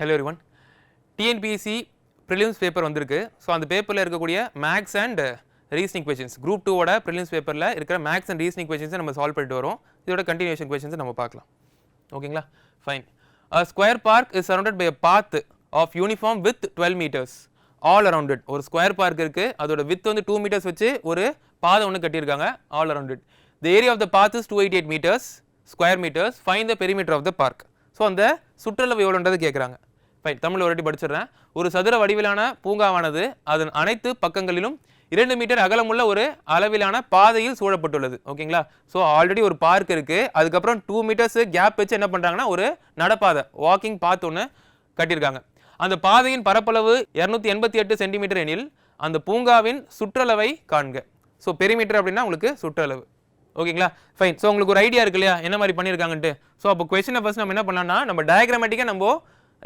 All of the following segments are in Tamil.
Hello everyone TNPSC prelims paper வந்திருக்கு. ஸோ அந்த பேப்பரில் இருக்கக்கூடிய maths and reasoning questions group டூவோட ப்ரிலிம்ஸ் பேப்பரில் இருக்கிற மேக்ஸ் அண்ட் ரீசனிங் கொஷின்ஸை நம்ம சால்வ் பண்ணிட்டு வரோம். இதோட கண்டினியூஷன் கொஷின்ஸை நம்ம பார்க்கலாம். ஓகேங்களா fine square park is surrounded by a path of uniform with twelve metres all around ஒரு ஸ்கொயர் பார்க் இருக்குது அதோட வித் வந்து டூ மீட்டர்ஸ் வச்சு ஒரு பாதை ஒன்று கட்டியிருக்காங்க. All around the area of the path is two eighty eight metres square metres fine the perimeter of the park so அந்த சுற்றளவு எவ்வளோன்றது கேட்குறாங்க ஃபைன் தமிழ் ஒரு வாட்டி படிச்சிடுறேன். ஒரு சதுர வடிவிலான பூங்காவானது அதன் அனைத்து பக்கங்களிலும் இரண்டு மீட்டர் அகலமுள்ள ஒரு அளவிலான பாதையில் சூழப்பட்டுள்ளது. ஓகேங்களா ஸோ ஆல்ரெடி ஒரு பார்க் இருக்குது அதுக்கப்புறம் டூ மீட்டர்ஸ் கேப் வச்சு என்ன பண்ணுறாங்கன்னா ஒரு நடப்பாதை வாக்கிங் பாத் ஒன்று கட்டியிருக்காங்க. அந்த பாதையின் பரப்பளவு இரநூத்தி எண்பத்தி எட்டு சென்டிமீட்டர் எனில் அந்த பூங்காவின் சுற்றளவை காண்க. ஸோ பெரிமீட்டர் அப்படின்னா உங்களுக்கு சுற்றளவு. ஓகேங்களா ஃபைன் ஸோ உங்களுக்கு ஒரு ஐடியா இருக்கு இல்லையா? என்ன மாதிரி பண்ணியிருக்காங்கன்ட்டு. ஸோ அப்போ கொஸ்டினை ஃபர்ஸ்ட் நம்ம என்ன பண்ணலாம்னா நம்ம டயக்ராமேட்டிக்காக நம்ம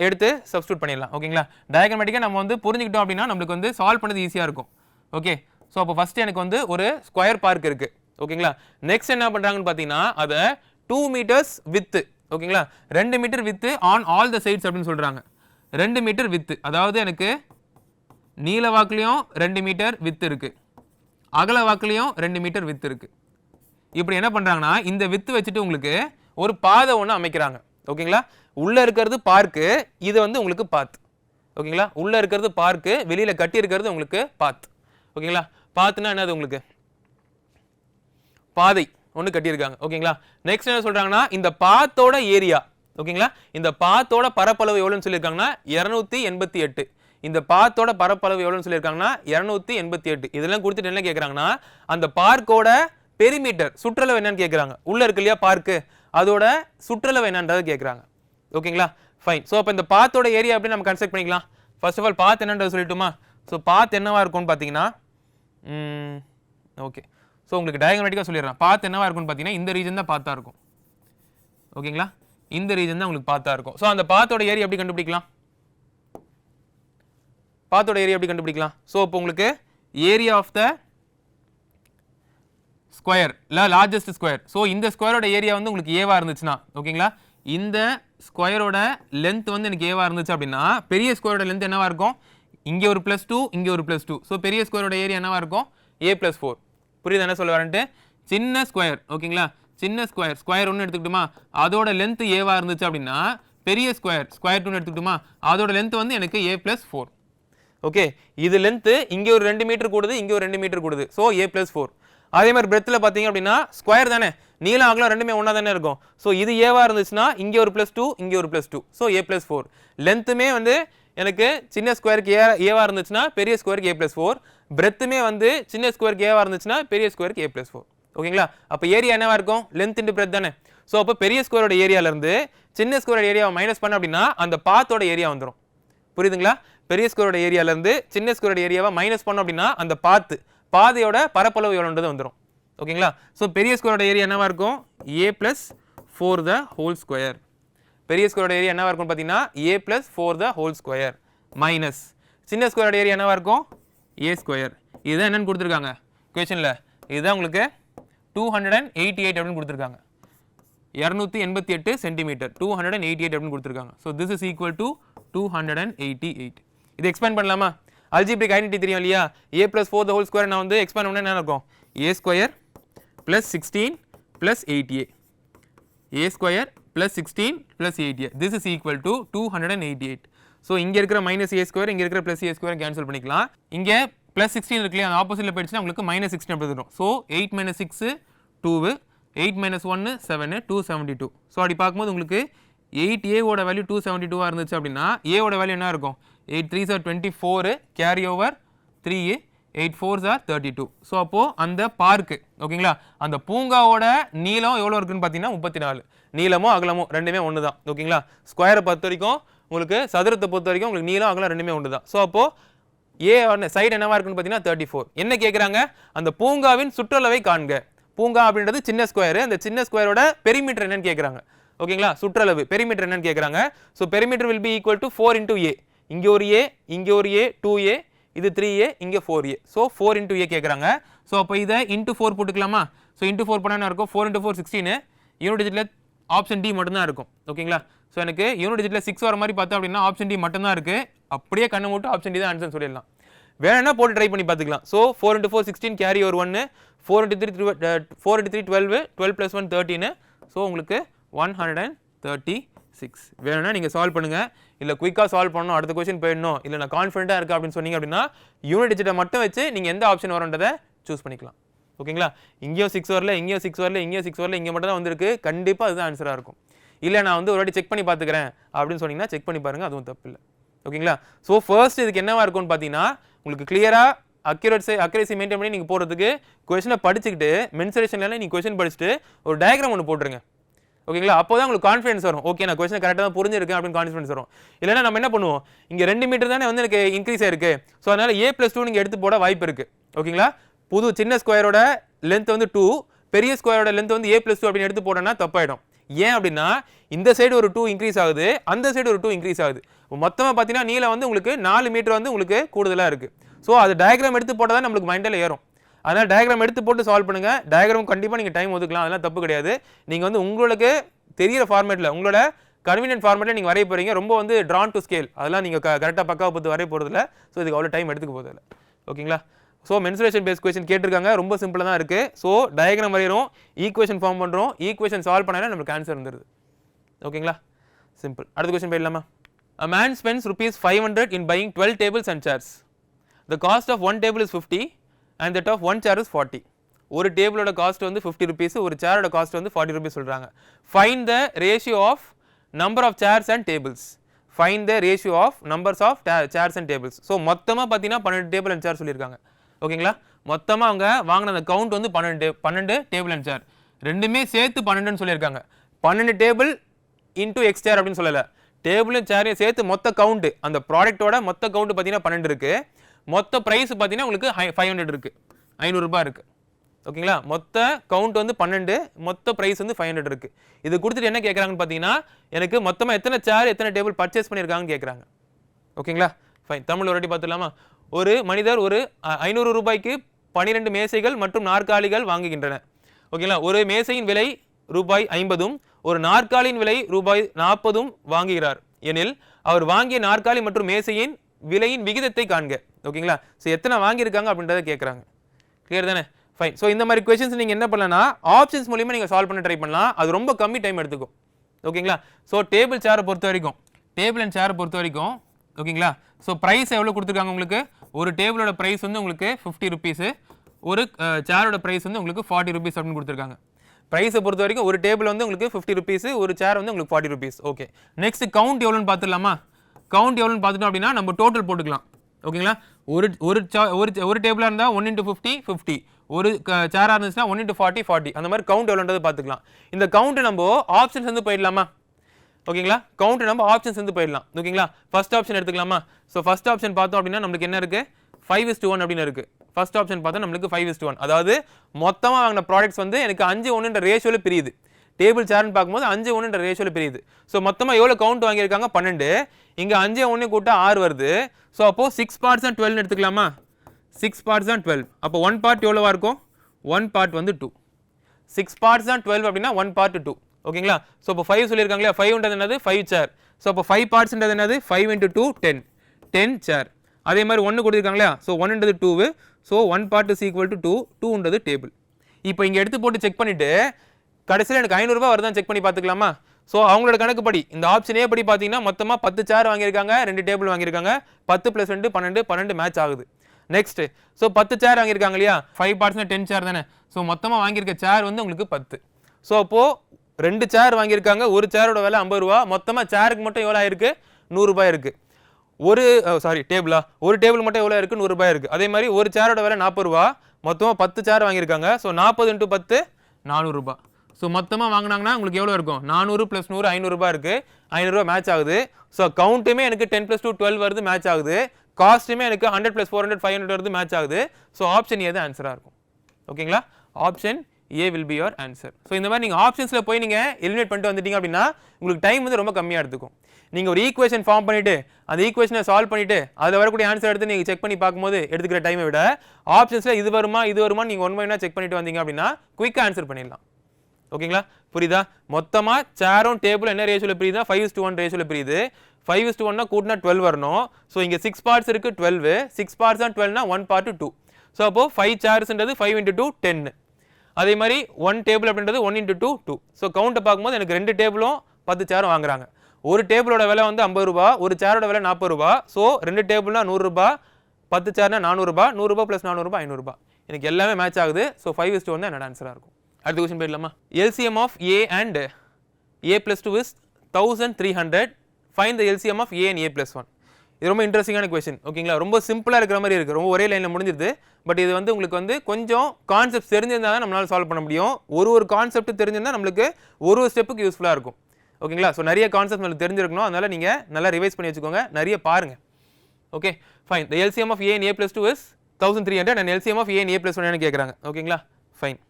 எடுத்து சப்ஸ்டியூட் பண்ணிடலாம். ஓகேங்களா டயக்ரமேட்டிக்காக நம்ம வந்து புரிஞ்சுக்கிட்டோம் அப்படின்னா நம்மளுக்கு வந்து சால்வ் பண்ணது ஈஸியாக இருக்கும். ஓகே ஸோ அப்போ ஃபஸ்ட்டு எனக்கு வந்து ஒரு ஸ்கொயர் பார்க் இருக்குது ஓகேங்களா நெக்ஸ்ட் என்ன பண்ணுறாங்கன்னு பார்த்தீங்கன்னா அதை டூ மீட்டர்ஸ் வித்து ஓகேங்களா ரெண்டு meter width on all the sides அப்படின்னு சொல்கிறாங்க ரெண்டு மீட்டர் வித்து அதாவது எனக்கு நீல வாக்குலேயும் ரெண்டு மீட்டர் வித்து இருக்கு. அகல வாக்குலேயும் ரெண்டு மீட்டர் வித்து இருக்கு. இப்படி என்ன பண்ணுறாங்கன்னா இந்த வித்து வச்சுட்டு உங்களுக்கு ஒரு பாதை ஒன்று அமைக்கிறாங்க. ஓகேங்களா உள்ளே இருக்கிறது பார்க்கு இது வந்து உங்களுக்கு பாத் ஓகேங்களா உள்ளே இருக்கிறது பார்க்கு வெளியில் கட்டி இருக்கிறது உங்களுக்கு பாத் ஓகேங்களா பாத்துனா என்னது உங்களுக்கு? பாதை. ஒன்று கட்டியிருக்காங்க. ஓகேங்களா நெக்ஸ்ட் என்ன சொல்கிறாங்கன்னா இந்த பாத்தோட ஏரியா ஓகேங்களா இந்த பாத்தோட பரப்பளவு எவ்வளோன்னு சொல்லியிருக்காங்கன்னா இரநூத்தி எண்பத்தி எட்டு. இந்த பாத்தோட பரப்பளவு எவ்வளோன்னு சொல்லியிருக்காங்கன்னா இரநூத்தி எண்பத்தி எட்டு. இதெல்லாம் கொடுத்துட்டு என்ன கேட்குறாங்கன்னா அந்த பார்க்கோட பெரிமீட்டர் சுற்றளவு என்னன்னு கேட்குறாங்க உள்ளே இருக்கு இல்லையா பார்க்கு அதோட சுற்றளவு என்னன்றதை கேட்குறாங்க ஓகேங்களா? ஃபைன் ஸோ அப்போ இந்த பாத்தோட ஏரியா எப்படி நம்ம கன்ஸ்ட்ரக்ட் பண்ணிக்கலாம்? ஃபர்ஸ்ட் ஆஃப் ஆல் பாத் என்னன்றது சொல்லட்டுமா? ஸோ பாத் என்னவா இருக்கும்னு பார்த்தீங்கன்னா ஓகே ஸோ உங்களுக்கு டயக்ராமேட்டிக்காக சொல்லிடுறேன் பாத் என்னவா இருக்கும்னு பார்த்தீங்கன்னா இந்த ரீஜன் தான் பார்த்தா இருக்கும். ஓகேங்களா? இந்த ரீஜன் தான் உங்களுக்கு பார்த்தா இருக்கும். ஸோ அந்த பாத்தோட ஏரியா எப்படி கண்டுபிடிக்கலாம்? பாத்தோட ஏரியா எப்படி கண்டுபிடிக்கலாம்? ஸோ இப்போ உங்களுக்கு ஏரியா ஆஃப் த ஸ்கொயர் இல்லை லார்ஜஸ்ட் ஸ்கொயர் ஸோ இந்த ஸ்கொயரோட ஏரியா வந்து உங்களுக்கு ஏவாக இருந்துச்சுன்னா ஓகேங்களா? இந்த ஸ்கொயரோட லென்த் வந்து எனக்கு ஏவாக இருந்துச்சு அப்படின்னா பெரிய ஸ்கொயரோட லென்த் என்னவாக இருக்கும்? இங்கே ஒரு ப்ளஸ் டூ இங்கே ஒரு ப்ளஸ் டூ ஸோ பெரிய ஸ்கொயரோட ஏரியா என்னவாக இருக்கும்? ஏ ப்ளஸ் ஃபோர் புரியுது? என்ன சொல்ல வரேன்ட்டு? சின்ன ஸ்கொயர் ஓகேங்களா சின்ன ஸ்கொயர் ஸ்கொயர் ஒன்று எடுத்துக்கிட்டுமா அதோட லென்த் ஏவாக இருந்துச்சு அப்படின்னா பெரிய ஸ்கொயர் ஸ்கொயர் டூன்னு எடுத்துக்கிட்டுமா அதோட லென்த் வந்து எனக்கு ஏ ப்ளஸ் ஃபோர் ஓகே இது லென்த்து இங்கே ஒரு ரெண்டு மீட்டர் கூடுது இங்கே ஒரு ரெண்டு மீட்டர் கூடுது. ஸோ ஏ ப்ளஸ் ஃபோர் அதே மாதிரி பிரெத்தில் பார்த்தீங்க அப்படின்னா ஸ்கொயர் தானே? நீளம் அகலம் ரெண்டுமே ஒன்றா தானே இருக்கும். ஸோ இது ஏவாக இருந்துச்சுன்னா இங்கே ஒரு ப்ளஸ் டூ இங்கே ஒரு plus two so A plus four லென்த்துமே வந்து எனக்கு சின்ன ஸ்கொயருக்கு ஏ ஏவாக இருந்துச்சுன்னா பெரிய ஸ்கொயருக்கு ஏ ப்ளஸ் ஃபோர் பிரெத்துமே வந்து சின்ன ஸ்கொயருக்கு ஏவாக இருந்துச்சுன்னா பெரிய ஸ்கொயருக்கு ஏ ப்ளஸ் ஃபோர் ஓகேங்களா? அப்போ ஏரியா என்னவாக இருக்கும்? லென்த் இன்டு பிரெத் தானே. ஸோ அப்போ பெரிய ஸ்கொயரோட ஏரியாலேருந்து சின்ன ஸ்கொயரோட ஏரியாவை மைனஸ் பண்ண அப்படின்னா அந்த பாத்தோட ஏரியா வந்துடும் புரியுதுங்களா? பெரிய ஸ்கொயரோட ஏரியாவிலேருந்து சின்ன ஸ்கொயரோட ஏரியாவை மைனஸ் பண்ணோம் அப்படின்னா அந்த பாத்து பாதையோட பரப்பளவு எவ்வளோன்றது வந்துடும் ஓகேங்களா? ஸோ பெரிய ஸ்கொயரோட ஏரியா என்னவாக இருக்கும்? A plus four the whole square பெரிய ஸ்கொயரோட ஏரியா என்னவாக இருக்கும் பார்த்தீங்கன்னா A plus four the whole square minus சின்ன ஸ்கொயரோட ஏரியா என்னவாக இருக்கும்? ஏ ஸ்கொயர் இதுதான் என்னென்னு கொடுத்துருக்காங்க. கொஷனில் இதுதான் உங்களுக்கு two hundred and eighty eight அப்படின்னு கொடுத்துருக்காங்க. இரநூத்தி எண்பத்தி எட்டு centimetre two hundred and eighty eight அப்படின்னு கொடுத்துருக்காங்க. So this is equal to two hundred and eighty eight இது எக்ஸ்பேண்ட் பண்ணலாமா? அல்ஜிபிரிக் ஐடென்டி தெரியும் இல்லையா? A plus four the whole square நான் வந்து எக்ஸ்பேண்ட் பண்ண என்ன இருக்கும் A square plus sixteen plus eighty A A square plus sixteen plus eighty is is equal to two hundred and eighty eight so இங்கே இருக்கிற மைனஸ் ஏ ஸ்கொயர் இங்கே இருக்கிற ப்ளஸ் ஏ square கேன்சல் பண்ணிக்கலாம். இங்கே ப்ளஸ் சிக்ஸ்டீன் இருக்குல்லையா? அந்த ஆப்போசிட்டில் போயிடுச்சுன்னா உங்களுக்கு மைனஸ் சிக்ஸ்டீன் அப்படி வரும் so eight minus six two eight minus ஒன்று seven two seventy two so அப்படி பார்க்கும்போது உங்களுக்கு எயிட் ஏவோட வேல்யூ டூ செவன்ட்டி டூவாக இருந்துச்சு அப்படின்னா ஓட வேல்யூ என்ன இருக்கும்? Eight three sir twenty four carry over three eight four sir thirty two so அப்போது அந்த பார்க்கு ஓகேங்களா அந்த பூங்காவோட நீளம் எவ்வளோ இருக்குன்னு பார்த்தீங்கன்னா முப்பத்தி நாலு. நீளமோ அகலமோ ரெண்டுமே ஒன்று தான் ஓகேங்களா ஸ்கொயரை பொறுத்த வரைக்கும் உங்களுக்கு சதுரத்தை பொறுத்த வரைக்கும் உங்களுக்கு நீளம் அகலம் ரெண்டுமே ஒன்று தான் ஸோ அப்போது ஏ சைடு என்னவா இருக்குன்னு பார்த்தீங்கன்னா தேர்ட்டி ஃபோர் என்ன கேட்குறாங்க அந்த பூங்காவின் சுற்றளவை காண்க. பூங்கா அப்படின்றது சின்ன ஸ்கொயர் அந்த சின்ன ஸ்கொயரோட பெரிமீட்டர் என்னன்னு கேட்குறாங்க ஓகேங்களா சுற்றளவு பெரிமீட்டர் என்னன்னு கேட்குறாங்க so perimeter will be equal to four into A இங்கே ஒரு ஏ இங்கே ஒரு ஏ டூ ஏ இது த்ரீ ஏ இங்கே four A so four into A கேட்குறாங்க ஸோ அப்போ இதை இன்டூ ஃபோர் போட்டுக்கலாமா? ஸோ இன்டூ ஃபோர் பண்ணா இருக்கும்? Four into four sixteen unit டிஜிட்டில் option D மட்டும்தான் இருக்கும். ஓகேங்களா? ஸோ எனக்கு யூனிட் டிஜிட்டில் சிக்ஸ் வர மாதிரி பார்த்தோம் அப்படின்னா ஆப்ஷன் டி மட்டும்தான் இருக்குது அப்படியே கண்ணை மட்டும் ஆப்ஷன் டி தான் ஆன்சர் சொல்லிடலாம். வேணும்னா போட்டு ட்ரை பண்ணி பார்த்துக்கலாம். So four into four sixteen carry ஒரு ஒன்று four into three three four into three twelve twelve plus one தேர்ட்டின்னு so உங்களுக்கு one hundred and thirty six வேணும்னா நீங்கள் சால்வ் பண்ணுங்கள் இல்லை குயிக்காக சால்வ் பண்ணணும் அடுத்த கொஸ்டின் போயிடணும் இல்லை நான் கான்ஃபிடென்ட்டாக இருக்கேன் அப்படின்னு சொன்னீங்க அப்படின்னா யூனிட் டிஜிட்டை மட்டும் வச்சு நீங்கள் எந்த ஆப்ஷன் வரன்றதை சூஸ் பண்ணிக்கலாம். ஓகேங்களா? இங்கேயும் சிக்ஸ் வரல இங்கேயும் சிக்ஸ் வரல இங்கேயும் சிக்ஸ் வரல இங்கே மட்டும் தான் வந்திருக்கு. கண்டிப்பாக அதுதான் ஆன்சராக இருக்கும். இல்லை நான் வந்து ஒரு வாட்டி செக் பண்ணி பார்த்துக்கிறேன் அப்படின்னு சொன்னீங்கன்னா செக் பண்ணி பாருங்கள் அதுவும் தப்பு இல்லை ஓகேங்களா? ஸோ ஃபர்ஸ்ட் இதுக்கு என்னவாக இருக்கும்னு பார்த்தீங்கன்னா உங்களுக்கு கிளியராக அக்யூரேட்ஸை அக்யூரேசி மெயின்டைன் பண்ணி நீங்கள் போகிறதுக்கு கொஷனை படிச்சுக்கிட்டு மென்சரேஷன்லாம் நீங்கள் கொஷின் படிச்சுட்டு ஒரு டயக்ராம் ஒன்று போட்டுருங்க. ஓகேங்களா? அப்போ தான் உங்களுக்கு கான்ஃபிடன்ஸ் வரும். ஓகே நான் கொஸ்டின் கரெக்டாக தான் புரிஞ்சிருக்கேன் அப்படின்னு கான்ஃபிடன்ஸ் வரும். இல்லைனா நம்ம என்ன பண்ணுவோம்? இங்கே ரெண்டு மீட்டர் தானே வந்து எனக்கு இன்க்ரீஸ் ஆயிருக்கு. ஸோ அதனால் ஏ ப்ளஸ் டூ நீங்கள் எடுத்து போட வாய்ப்பு இருக்குது ஓகேங்களா? புது சின்ன ஸ்கொயரோட லென்த் வந்து டூ பெரிய ஸ்கொயரோட லென்த் வந்து ஏ ப்ளஸ் டூ அப்படின்னு எடுத்து போட்டோன்னா தப்பாயிடும். ஏன் அப்படின்னா இந்த சைடு ஒரு டூ இன்க்ரீஸ் ஆகுது அந்த சைடு ஒரு டூ இன்க்ரீஸ் ஆகுது. மொத்தமாக பார்த்தீங்கன்னா நீளம் வந்து உங்களுக்கு நாலு மீட்டர் வந்து உங்களுக்கு கூடுதலாக இருக்குது ஸோ அது டயக்ராம் எடுத்து போட்டால் தான் நம்மளுக்கு மைண்டில் ஏறும். அதனால் டயக்ராம் எடுத்து போட்டு சால்வ் பண்ணுங்கள் டயக்ராம் கண்டிப்பாக நீங்கள் டைம் ஒதுக்கலாம். அதெல்லாம் தப்பு கிடையாது. நீங்கள் வந்து உங்களுக்கு தெரியிற ஃபார்மேட்டில் உங்களோட கன்வீனியன்ட் ஃபார்மேட்டில் நீங்கள் வரைய போகிறீங்க ரொம்ப வந்து ட்ரான் டு ஸ்கேல் அதெல்லாம் நீங்கள் கரெக்டாக பக்காவை பார்த்து வரைய போகிறதில்ல ஸோ இதுக்கு அவ்வளோ டைம் எடுத்துக்க போகிறதில்ல ஓகேங்களா? ஸோ மென்சுரேஷன் பேஸ் கொஸ்டின் கேட்டிருக்காங்க. ரொம்ப சிம்பிளாக தான் இருக்குது ஸோ டயக்ராம் வரைகிறோம் ஈக்குவேஷன் ஃபார்ம் பண்ணுறோம் ஈக்குவேஷன் சால்வ் பண்ணாலே நம்மளுக்கு ஆன்சர் வந்துடுது ஓகேங்களா? சிம்பிள் அடுத்த கொஸ்டின் போயிடலாமா? A man spends rupees 500 in buying 12 tables and chairs. The cost of one table is 50 and that of one chair is forty ஒரு டேபிளோட காஸ்ட் வந்து ஃபிஃப்டி ருபீஸ் ஒரு சேரோட காஸ்ட் வந்து ஃபார்ட்டி ருபீஸ் சொல்கிறாங்க fine the ratio of number of chairs and tables fine the ratio of numbers of chairs and tables so மொத்தமாக பார்த்தீங்கன்னா பன்னெண்டு டேபிள் அண்ட் சேர் சொல்லியிருக்காங்க. ஓகேங்களா மொத்தமாக அவங்க வாங்கின அந்த கவுண்ட் வந்து பன்னெண்டு பன்னெண்டு டேபிள் அண்ட் சேர் ரெண்டுமே சேர்த்து பன்னெண்டுன்னு சொல்லியிருக்காங்க. பன்னெண்டு டேபிள் இன்டூ எக்ஸ் சேர் அப்படின்னு சொல்லலை. டேபிளும் சேரையும் சேர்த்து மொத்த கவுண்ட்டு அந்த ப்ராடக்ட்டோட மொத்த கவுண்ட்டு பார்த்தீங்கன்னா பன்னெண்டு இருக்குது மொத்த ப்ரைஸ் பார்த்தீங்கன்னா உங்களுக்கு ஃபைவ் ஹண்ட்ரட் இருக்குது ஐநூறுரூபா இருக்குது ஓகேங்களா மொத்த கவுண்ட் வந்து பன்னெண்டு மொத்த ப்ரைஸ் வந்து ஃபைவ் ஹண்ட்ரட் இருக்குது இது கொடுத்துட்டு என்ன கேட்குறாங்கன்னு பார்த்தீங்கன்னா எனக்கு மொத்தமாக எத்தனை சேர் எத்தனை டேபிள் பர்ச்சேஸ் பண்ணியிருக்காங்கன்னு கேட்குறாங்க ஓகேங்களா ஃபைன் தமிழ் ஒரு வாட்டி பார்த்துலாமா ஒரு மனிதர் ஒரு ஐநூறு ரூபாய்க்கு பன்னிரெண்டு மேசைகள் மற்றும் நாற்காலிகள் வாங்குகின்றன. ஓகேங்களா ஒரு மேசையின் விலை ரூபாய் ஐம்பதும் ஒரு நாற்காலியின் விலை ரூபாய் நாற்பதும் வாங்குகிறார். எனில் அவர் வாங்கிய நாற்காலி மற்றும் மேசையின் விலையின் விகிதத்தை காண்க. ஓகேங்களா? ஸோ எத்தனை வாங்கியிருக்காங்க அப்படின்றத கேட்குறாங்க கிளியர் தானே? ஃபைன் ஸோ இந்த மாதிரி கொஷின்ஸ் நீங்கள் என்ன பண்ணலன்னா ஆப்ஷன்ஸ் மூலியமாக நீங்கள் சால்வ் பண்ண ட்ரை பண்ணலாம். அது ரொம்ப கம்மி டைம் எடுத்துக்கும். ஓகேங்களா? ஸோ டேபிள் சேரை பொறுத்த வரைக்கும் டேபிள் அண்ட் சேரை பொறுத்த வரைக்கும் ஓகேங்களா? ஸோ ப்ரைஸ் எவ்வளோ கொடுத்துருக்காங்க உங்களுக்கு? ஒரு டேபிளோட ப்ரைஸ் வந்து உங்களுக்கு ஃபிஃப்டி ருபீஸு ஒரு சேரோட ப்ரைஸ் வந்து உங்களுக்கு ஃபார்ட்டி ருபீஸ் அப்படின்னு கொடுத்துருக்காங்க. ப்ரைஸை பொறுத்த வரைக்கும் ஒரு டேபிள் வந்து உங்களுக்கு ஃபிஃப்டி ருபீஸ் ஒரு சேர் வந்து உங்களுக்கு forty rupees okay next count எவ்வளோன்னு பார்த்துடலாமா? கவுண்ட் எவ்வளோன்னு பார்த்துட்டோம் அப்படின்னா நம்ம டோட்டல் போட்டுக்கலாம். ஓகேங்களா? ஒரு ஒரு ஒரு ஒரு டேபிளாக இருந்தால் ஒன் இன்ட்டு ஃபிஃப்டி ஃபிஃப்டி ஒரு சேராக இருந்துச்சுன்னா ஒன் இன்ட்டு ஃபார்ட்டி ஃபார்ட்டி அந்த மாதிரி கவுண்ட் எவ்வளோன்றது பார்த்துக்கலாம். இந்த கவுண்ட்டு நம்ம ஆப்ஷன்ஸ் வந்து போயிடலாமா? ஓகேங்களா? கவுண்ட் நம்ம ஆப்ஷன்ஸ் வந்து போயிடலாம். ஓகேங்களா? ஃபர்ஸ்ட் ஆப்ஷன் எடுத்துக்கலாமா? ஸோ ஃபஸ்ட் ஆப்ஷன் பார்த்தோம் அப்படின்னா நம்மளுக்கு என்ன இருக்குது ஃபைவ் இஸ் ஒன் அப்படின்னு இருக்குது ஃபர்ஸ்ட் ஆப்ஷன் பார்த்தா நம்மளுக்கு ஃபைவ் இஸ் ஒன் அதாவது மொத்தமாக வாங்கின ப்ராடக்ட்ஸ் வந்து எனக்கு அஞ்சு ஒன்றுன்ற ரேஷியோவில் பிரியுது. டேபிள் சேர்னு பார்க்கும்போது அஞ்சு ஒன்றுன்ற ரேஷியோவில் பிரியுது. ஸோ மொத்தமாக எவ்வளோ கவுண்ட் வாங்கியிருக்காங்க? பன்னெண்டு. இங்கே அஞ்சு ஒன்று கூட்டா ஆறு வருது. ஸோ அப்போது சிக்ஸ் பார்ட்ஸ் அண்ட் டுவெல்னு எடுத்துக்கலாமா? சிக்ஸ் பார்ட்ஸ் தான் டுவெல் அப்போ ஒன் பார்ட் எவ்வளோவா இருக்கும்? ஒன் பார்ட் வந்து டூ சிக்ஸ் பார்ட்ஸ் தான் டுவெல் அப்படின்னா ஒன் பார்ட் டூ ஓகேங்களா? ஸோ இப்போ ஃபைவ் சொல்லியிருக்காங்களே ஃபைவ்ன்றது என்னது? ஃபைவ் சேர் ஸோ அப்போ ஃபைவ் பார்ட்ஸ்ன்றது என்னது? Five into two ten ten chair அதே மாதிரி ஒன்று கொடுத்துருக்காங்களா? So ஒன்றுன்றது two so one part is equal to two டூன்றது table இப்போ இங்கே எடுத்து போட்டு செக் பண்ணிவிட்டு கடைசியில் எனக்கு ஐநூறுரூவா வருதான் செக் பண்ணி பார்த்துக்கலாமா? ஸோ அவங்களோட கணக்குப்படி இந்த ஆப்ஷன் ஏ படி பார்த்தீங்கன்னா மொத்தமாக பத்து சேர் வாங்கியிருக்காங்க ரெண்டு டேபிள் வாங்கியிருக்காங்க. பத்து ப்ளஸ் ரெண்டு பன்னெண்டு பன்னெண்டு மேட்ச் ஆகுது. நெக்ஸ்ட் ஸோ பத்து சேர் வாங்கியிருக்காங்க இல்லையா? ஃபைவ் பார்ட்ஸ்னா டென் சேர் தானே. ஸோ மொத்தமாக வாங்கியிருக்க சேர் வந்து உங்களுக்கு பத்து. ஸோ அப்போது ரெண்டு சேர் வாங்கியிருக்காங்க ஒரு சேரோட விலை ஐம்பது ரூபா. மொத்தமாக சேருக்கு மட்டும் எவ்வளோ ஆயிருக்கு? நூறுரூபா இருக்குது ஒரு சாரி டேபிளா ஒரு டேபிள் மட்டும் எவ்வளோ இருக்குது நூறுரூபா இருக்குது அதே மாதிரி ஒரு சேரோட விலை நாற்பது ரூபா. மொத்தமாக பத்து சேர் வாங்கியிருக்காங்க. ஸோ நாற்பது இன்ட்டு பத்து நானூறுரூபா ஸோ மொத்தமாக வாங்கினாங்கன்னா உங்களுக்கு எவ்வளோ இருக்கும்? நானூறு ப்ளஸ் நூறு ஐநூறுரூபா இருக்குது ஐநூறுரூவா மேட்ச் ஆகுது. ஸோ கவுண்ட்டுமே எனக்கு டென் ப்ளஸ் டூ டுவெல் வருது மேட்ச் ஆகுது. காஸ்ட்டுமே எனக்கு hundred plus four hundred five hundred வருது மேட்ச் ஆகுது. ஸோ ஆப்ஷன் ஏ தான் ஆன்சராக இருக்கும். ஓகேங்களா option A will be your answer so இந்த மாதிரி நீங்கள் ஆப்ஷன்ஸில் போய் நீங்கள் எலிமினேட் பண்ணிட்டு வந்துட்டீங்க அப்படின்னா உங்களுக்கு டைம் வந்து ரொம்ப கம்மியாக எடுத்துக்கும். நீங்கள் ஒரு ஈக்குவேஷன் ஃபார்ம் பண்ணிவிட்டு அந்த ஈக்குவேஷனை சால்வ் பண்ணிவிட்டு அதில் வரக்கூடிய ஆன்சர் எடுத்து நீங்கள் செக் பண்ணி பார்க்கும்போது எடுத்துக்கிற டைமை விட ஆப்ஷன்ஸில் இது வருமா இது வருமா நீங்கள் ஒன் பை செக் பண்ணிட்டு வந்தீங்க அப்படின்னா குயிக்காக ஆன்சர் பண்ணிடலாம். ஓகேங்களா? புரியுதா? மொத்தமாக சேரும் டேபிள் என்ன ரேஷியோவில் பிரியுதா ஃபைவ் இஸ் டு ஒன் ரேஷியோவில் பிரியுது. ஃபைவ் இஸ் டு ஒன்னா கூட்டினா டுவெல் வரணும். ஸோ இங்கே சிக்ஸ் பார்ட்ஸ் இருக்கு டுவெல் சிக்ஸ் பார்ட்ஸ் தான் டுவெல்னா ஒன் பார்ட் டூ ஸோ அப்போ ஃபைவ் சேர்ஸ்ன்றது ஃபைவ் இன்ட்டு டூ டென்னு அதே மாதிரி ஒன் டேபிள் அப்படின்றது one into two two so கவுண்ட்டை பார்க்கும்போது எனக்கு ரெண்டு டேபிளும் பத்து சேரும் வாங்குறாங்க. ஒரு டேபிளோட விலை வந்து ஐம்பது ரூபா ஒரு சேரோட விலை நாற்பது ரூபா ஸோ ரெண்டு டேபிள்னா நூறுரூபா பத்து சேர்னா நானூறுரூபா நூறுரூபா ப்ளஸ் நானூறுபா ஐநூறுரூபா எனக்கு எல்லாமே மேட்ச் ஆகுது. ஸோ ஃபைவ் இஸ்ட் வந்து என்னோட ஆன்சராக இருக்கும். அடுத்த கொஸ்டின் போயிடலாமா? LCM of A and A plus two is thousand three hundred fine the LCM of A and A plus one இது ரொம்ப இன்ட்ரெஸ்டிங்கான கொஸ்டின் ஓகேங்களா ரொம்ப சிம்பிளாக இருக்கிற மாதிரி இருக்குது ரொம்ப ஒரே லைனில் முடிஞ்சிருது. பட் இது வந்து உங்களுக்கு வந்து கொஞ்சம் கான்செப்ட் தெரிஞ்சிருந்தா தான் நம்மளால் சால்வ் பண்ண முடியும். ஒரு ஒரு கான்செப்ட் தெரிஞ்சிருந்தால் நம்மளுக்கு ஒரு ஒரு ஸ்டெப்புக்கு யூஸ்ஃபுல்லாக இருக்கும். ஓகேங்களா ஸோ நிறைய கான்செப்ட் நம்மளுக்கு தெரிஞ்சிருக்கணும். அதனால நீங்கள் நல்லா ரிவைஸ் பண்ணி வச்சுக்கோங்க. நிறைய பாருங்கள் okay fine the LCM of A and A plus two is thousand three hundred and LCM of A and A plus one கேட்குறாங்க ஓகேங்களா ஃபைன்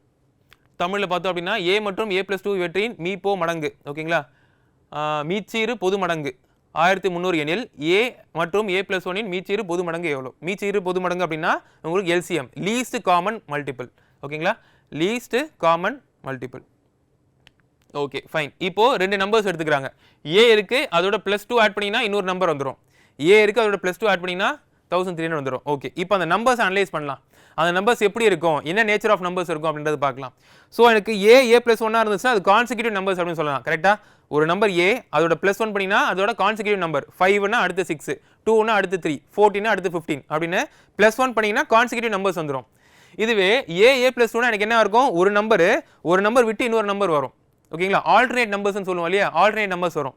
தமிழில் பார்த்தோம் அப்படின்னா ஏ மற்றும் ஏ ப்ளஸ் டூ இவற்றின் மீ போ மடங்கு. ஓகேங்களா? மீச்சீறு பொது மடங்கு. ஆயிரத்தி முந்நூறு எனில் ஏ மற்றும் ஏ ப்ளஸ் ஒனின் மீச்சீறு பொது மடங்கு எவ்வளோ மீச்சீறு பொது மடங்கு அப்படின்னா உங்களுக்கு எல்சிஎம் லீஸ்ட் காமன் மல்டிபிள் ஓகேங்களா? Least common multiple okay fine இப்போது ரெண்டு நம்பர்ஸ் எடுத்துக்கிறாங்க. ஏ இருக்குது அதோட ப்ளஸ் டூ ஆட் பண்ணிங்கன்னா இன்னொரு நம்பர் வந்துடும் ஏ இருக்குது அதோட ப்ளஸ் டூ ஆட் பண்ணிங்கன்னா தௌசண்ட் த்ரீ ஹண்ட்ரட் வந்துடும் ஓகே இப்போ அந்த நம்பர்ஸ் அனலைஸ் பண்ணலாம். அந்த நம்பர்ஸ் எப்படி இருக்கும்? என்ன நேச்சர் ஆஃப் நம்பர்ஸ் இருக்கும் அப்படின்றது பார்க்கலாம். ஸோ எனக்கு ஏ ஏ ப்ளஸ் ஒன்னாக இருந்துச்சுன்னா அது கான்சிக்யூட்டிவ் நம்பர்ஸ் அப்படின்னு சொல்லலாம். கரெக்டாக ஒரு நம்பர் ஏ அதோட ப்ளஸ் ஒன் பண்ணினா அதோட கான்சிக்யூட்டிவ் நம்பர் ஃபைவ்னா அடுத்து சிக்ஸ் டூனா அடுத்து த்ரீ ஃபோர்டினா அடுத்து ஃபிஃப்டீன் அப்படின்னு ப்ளஸ் ஒன் பண்ணிங்கன்னா கான்சிக்யூட்டிவ் நம்பர்ஸ் வந்துடும் இதுவே ஏ ஏ ப்ளஸ் டூனா எனக்கு என்ன இருக்கும்? ஒரு நம்பர் ஒரு நம்பர் விட்டு இன்னொரு நம்பர் வரும். ஓகேங்களா ஆல்டர்னேட் நம்பர்ஸ்னு சொல்லுவோம் இல்லையா? ஆல்டர்னேட் நம்பர்ஸ் வரும்.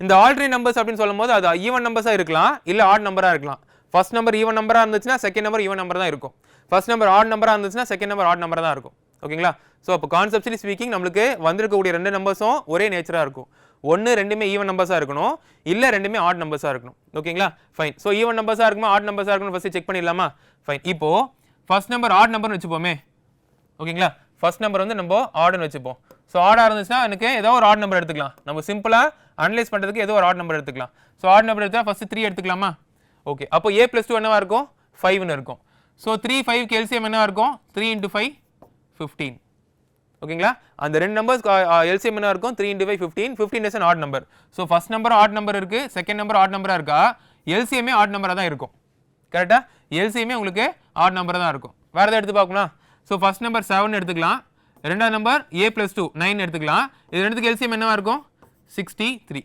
இந்த ஆல்டர்னேட் நம்பர்ஸ் அப்படின்னு சொல்லும்போது அது ஈவன் நம்பர்ஸாக இருக்கலாம் இல்லை ஆட் நம்பராக இருக்கலாம். ஃபர்ஸ்ட் நம்பர் ஈவன் நம்பராக இருந்துச்சுன்னா செகண்ட் நம்பர் ஈவன் நம்பர் தான் இருக்கும். ஃபர்ஸ்ட் நம்பர் ஆட் நம்பராக இருந்துச்சுன்னா செகண்ட் நம்பர் ஆட் நம்பர் தான் இருக்கும். ஓகேங்களா ஸோ அப்போ கான்செப்ட்லி ஸ்பீக்கிங் நம்மளுக்கு வந்திருக்கக்கூடிய ரெண்டு நம்பர்ஸும் ஒரே நேச்சராக இருக்கும். ஒன்று ரெண்டுமே ஈவன் நம்பர்ஸாக இருக்கணும். இல்லை ரெண்டுமே ஆட் நம்பர்ஸாக இருக்கணும். ஓகேங்களா ஃபைன் ஸோ ஈவன் நம்பர்ஸாக இருக்குமா ஆட் நம்பர்ஸாக இருக்கணும் ஃபஸ்ட்டு செக் பண்ணிடலாமா? ஃபைன் இப்போ ஃபர்ஸ்ட் நம்பர் ஆட் நம்பர்னு வச்சுப்போமே. ஓகேங்களா ஃபர்ஸ்ட் நம்பர் வந்து நம்ம ஆடுன்னு வச்சுப்போம். ஸோ ஆடாக இருந்துச்சுன்னா எனக்கு ஏதோ ஒரு ஆட் நம்பர் எடுத்துக்கலாம். நம்ம சிம்பிளாக அனலைஸ் பண்ணுறதுக்கு ஏதோ ஒரு ஆட் நம்பர் எடுத்துக்கலாம். ஸோ ஆட் நம்பர் எடுத்தால் ஃபஸ்ட்டு த்ரீ எடுத்துக்கலாமா? ஓகே அப்போ ஏ ப்ளஸ் டூ என்னவாக இருக்கும்? ஃபைவ்னு இருக்கும். ஸோ த்ரீ ஃபைவ் எல்சிஎம் என்னவாக இருக்கும்? த்ரீ இன்ட்டு ஃபைவ் ஃபிஃப்டீன் ஓகேங்களா அந்த ரெண்டு நம்பர்ஸ் எல்சிஎம் என்ன இருக்கும்? Three into five fifteen fifteen is odd number so first number odd number இருக்குது செகண்ட் நம்பர் ஆட் நம்பராக இருக்கா? எல்சிஎம்மே ஆட் நம்பராக தான் இருக்கும். கரெக்டாக எல்சிஎம்மே உங்களுக்கு ஆட் நம்பர் தான் இருக்கும். வேறு எதாவது எடுத்து பார்க்கணும்? ஸோ ஃபஸ்ட் நம்பர் செவன் எடுத்துக்கலாம். ரெண்டாவது number A plus two nine எடுத்துக்கலாம். இது ரெண்டுத்துக்கு எல்சிஎம் என்னவாக இருக்கும்? சிக்ஸ்டி த்ரீ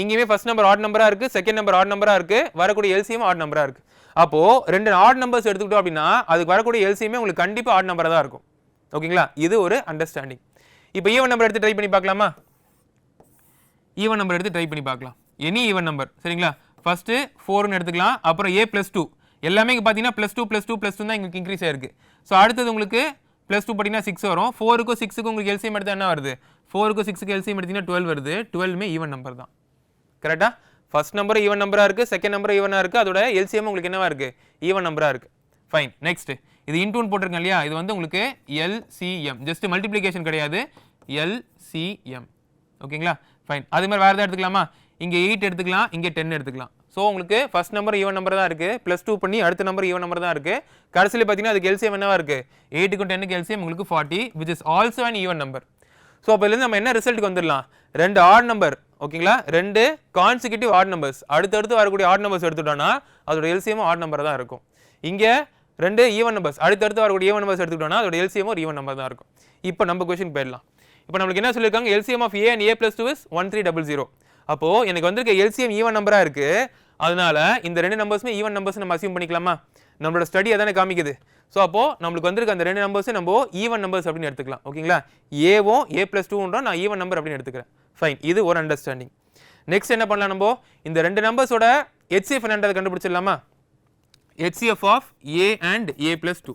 இங்கேயுமே ஃபர்ஸ்ட் நம்பர் ஆட் நம்பராக இருக்குது செகண்ட் நம்பர் ஆட் நம்பராக இருக்குது வரக்கூடிய எல்சியும் ஆட் நம்பராக இருக்குது அப்போது ரெண்டு ஆட் நம்பர்ஸ் எடுத்துக்கிட்டோம் அப்படின்னா அதுக்கு வரக்கூடிய எல்சியுமே உங்களுக்கு கண்டிப்பாக ஆட் நம்பராக தான் இருக்கும். ஓகேங்களா? இது ஒரு அண்டர்ஸ்டாண்டிங் இப்போ ஈவன் நம்பர் எடுத்து ட்ரை பண்ணி பார்க்கலாமா? ஈவன் நம்பர் எடுத்து ட்ரை பண்ணி பார்க்கலாம். எனி ஈவன் நம்பர் சரிங்களா? ஃபஸ்ட்டு ஃபோர்னு எடுத்துக்கலாம் அப்புறம் ஏ ப்ளஸ் டூ எல்லாமே இங்கே பார்த்தீங்கன்னா plus two plus two plus two தான் எங்களுக்கு இன்க்ரீஸ் ஆயிருக்கு. ஸோ அடுத்தது உங்களுக்கு ப்ளஸ் டூ பார்த்தீங்கன்னா சிக்ஸ் வரும். ஃபோருக்கும் சிக்ஸுக்கும் உங்களுக்கு எல்சிஎம் எடுத்தால் என்ன வருது? ஃபோருக்கும் சிக்ஸுக்கு எல்சிஎம் எடுத்திங்கன்னா டுவெல் வருது. டுவெல்மே ஈவன் நம்பர் தான். கரெக்டாக ஃபர்ஸ்ட் நம்பர் ஈவன் நம்பராக இருக்குது செகண்ட் நம்பர் ஈவனாக இருக்குது அதோட எல்சிஎம் உங்களுக்கு என்னவாக இருக்குது ஈவன் நம்பராக இருக்குது ஃபைன் நெக்ஸ்ட் இது இன்டூன் போட்டிருக்கேன் இல்லையா? இது வந்து உங்களுக்கு எல்சிஎம் ஜஸ்ட் மல்டிப்ளிகேஷன் கிடையாது. எல்சிஎம் ஓகேங்களா ஃபைன் அது மாதிரி வேறு எதாவது எடுத்துக்கலாமா? இங்கே எயிட் எடுத்துக்கலாம் இங்கே டென் எடுத்துக்கலாம். ஸோ உங்களுக்கு ஃபர்ஸ்ட் நம்பர் ஈவன் நம்பர் தான் இருக்குது ப்ளஸ் டூ பண்ணி அடுத்த நம்பர் ஈவன் நம்பர் தான் இருக்குது கடைசியில் பார்த்தீங்கன்னா அதுக்கு எல்சிஎம் என்னவாக இருக்குது எயிட்டுக்கும் டென்னுக்கு எல்சிஎம் உங்களுக்கு forty which is also an even number so அப்போதுலேருந்து நம்ம என்ன ரிசல்ட்டுக்கு வந்துடலாம் ரெண்டு ஆட் நம்பர் ஓகேங்களா? ரெண்டு கான்சிக்யூட்டிவ் ஆட் நம்பர்ஸ் அடுத்தடுத்து வரக்கூடிய ஆட் நம்பர்ஸ் எடுத்துட்டோம்னா அதோட எல்சிஎம் ஆட் நம்பர் தான் இருக்கும். இங்கே ரெண்டு ஈவன் நம்பர்ஸ் அடுத்தடுத்து வரக்கூடிய ஈவன் நம்பர்ஸ் எடுத்துக்கிட்டோம்னா அதோட எல்சிஎம் ஒரு ஈவன் நம்பர் தான் இருக்கும். இப்போ நம்ம கொஸ்டின் போயிடலாம். இப்போ நம்மளுக்கு என்ன சொல்லியிருக்காங்க? LCM of A and A plus two is one three double zero அப்போ எனக்கு வந்திருக்க எல்சிஎம் ஈவன் நம்பராக இருக்குது அதனால இந்த ரெண்டு நம்பர்ஸுமே ஈவன் நம்பர்ஸ் நம்ம அசியூம் பண்ணிக்கலாமா? நம்மளோட ஸ்டடி அதானே காமிக்குது. ஸோ அப்போது நம்மளுக்கு வந்திருக்க அந்த ரெண்டு நம்பர்ஸும் நம்ம ஈவன் நம்பர்ஸ் அப்படின்னு எடுத்துக்கலாம். ஓகேங்களா? ஏவும் ஏ ப்ளஸ் டூன்றோம் நான் ஈவன் நம்பர் அப்படின்னு எடுத்துக்கிறேன். ஃபைன் இது ஒரு அண்டர்ஸ்டாண்டிங் நெக்ஸ்ட் என்ன பண்ணலாம் நம்ம? இந்த ரெண்டு நம்பர்ஸோட ஹெச்சிஎஃப் என்னன்றதை கண்டுபிடிச்சிடலாமா? HCF of A and A plus two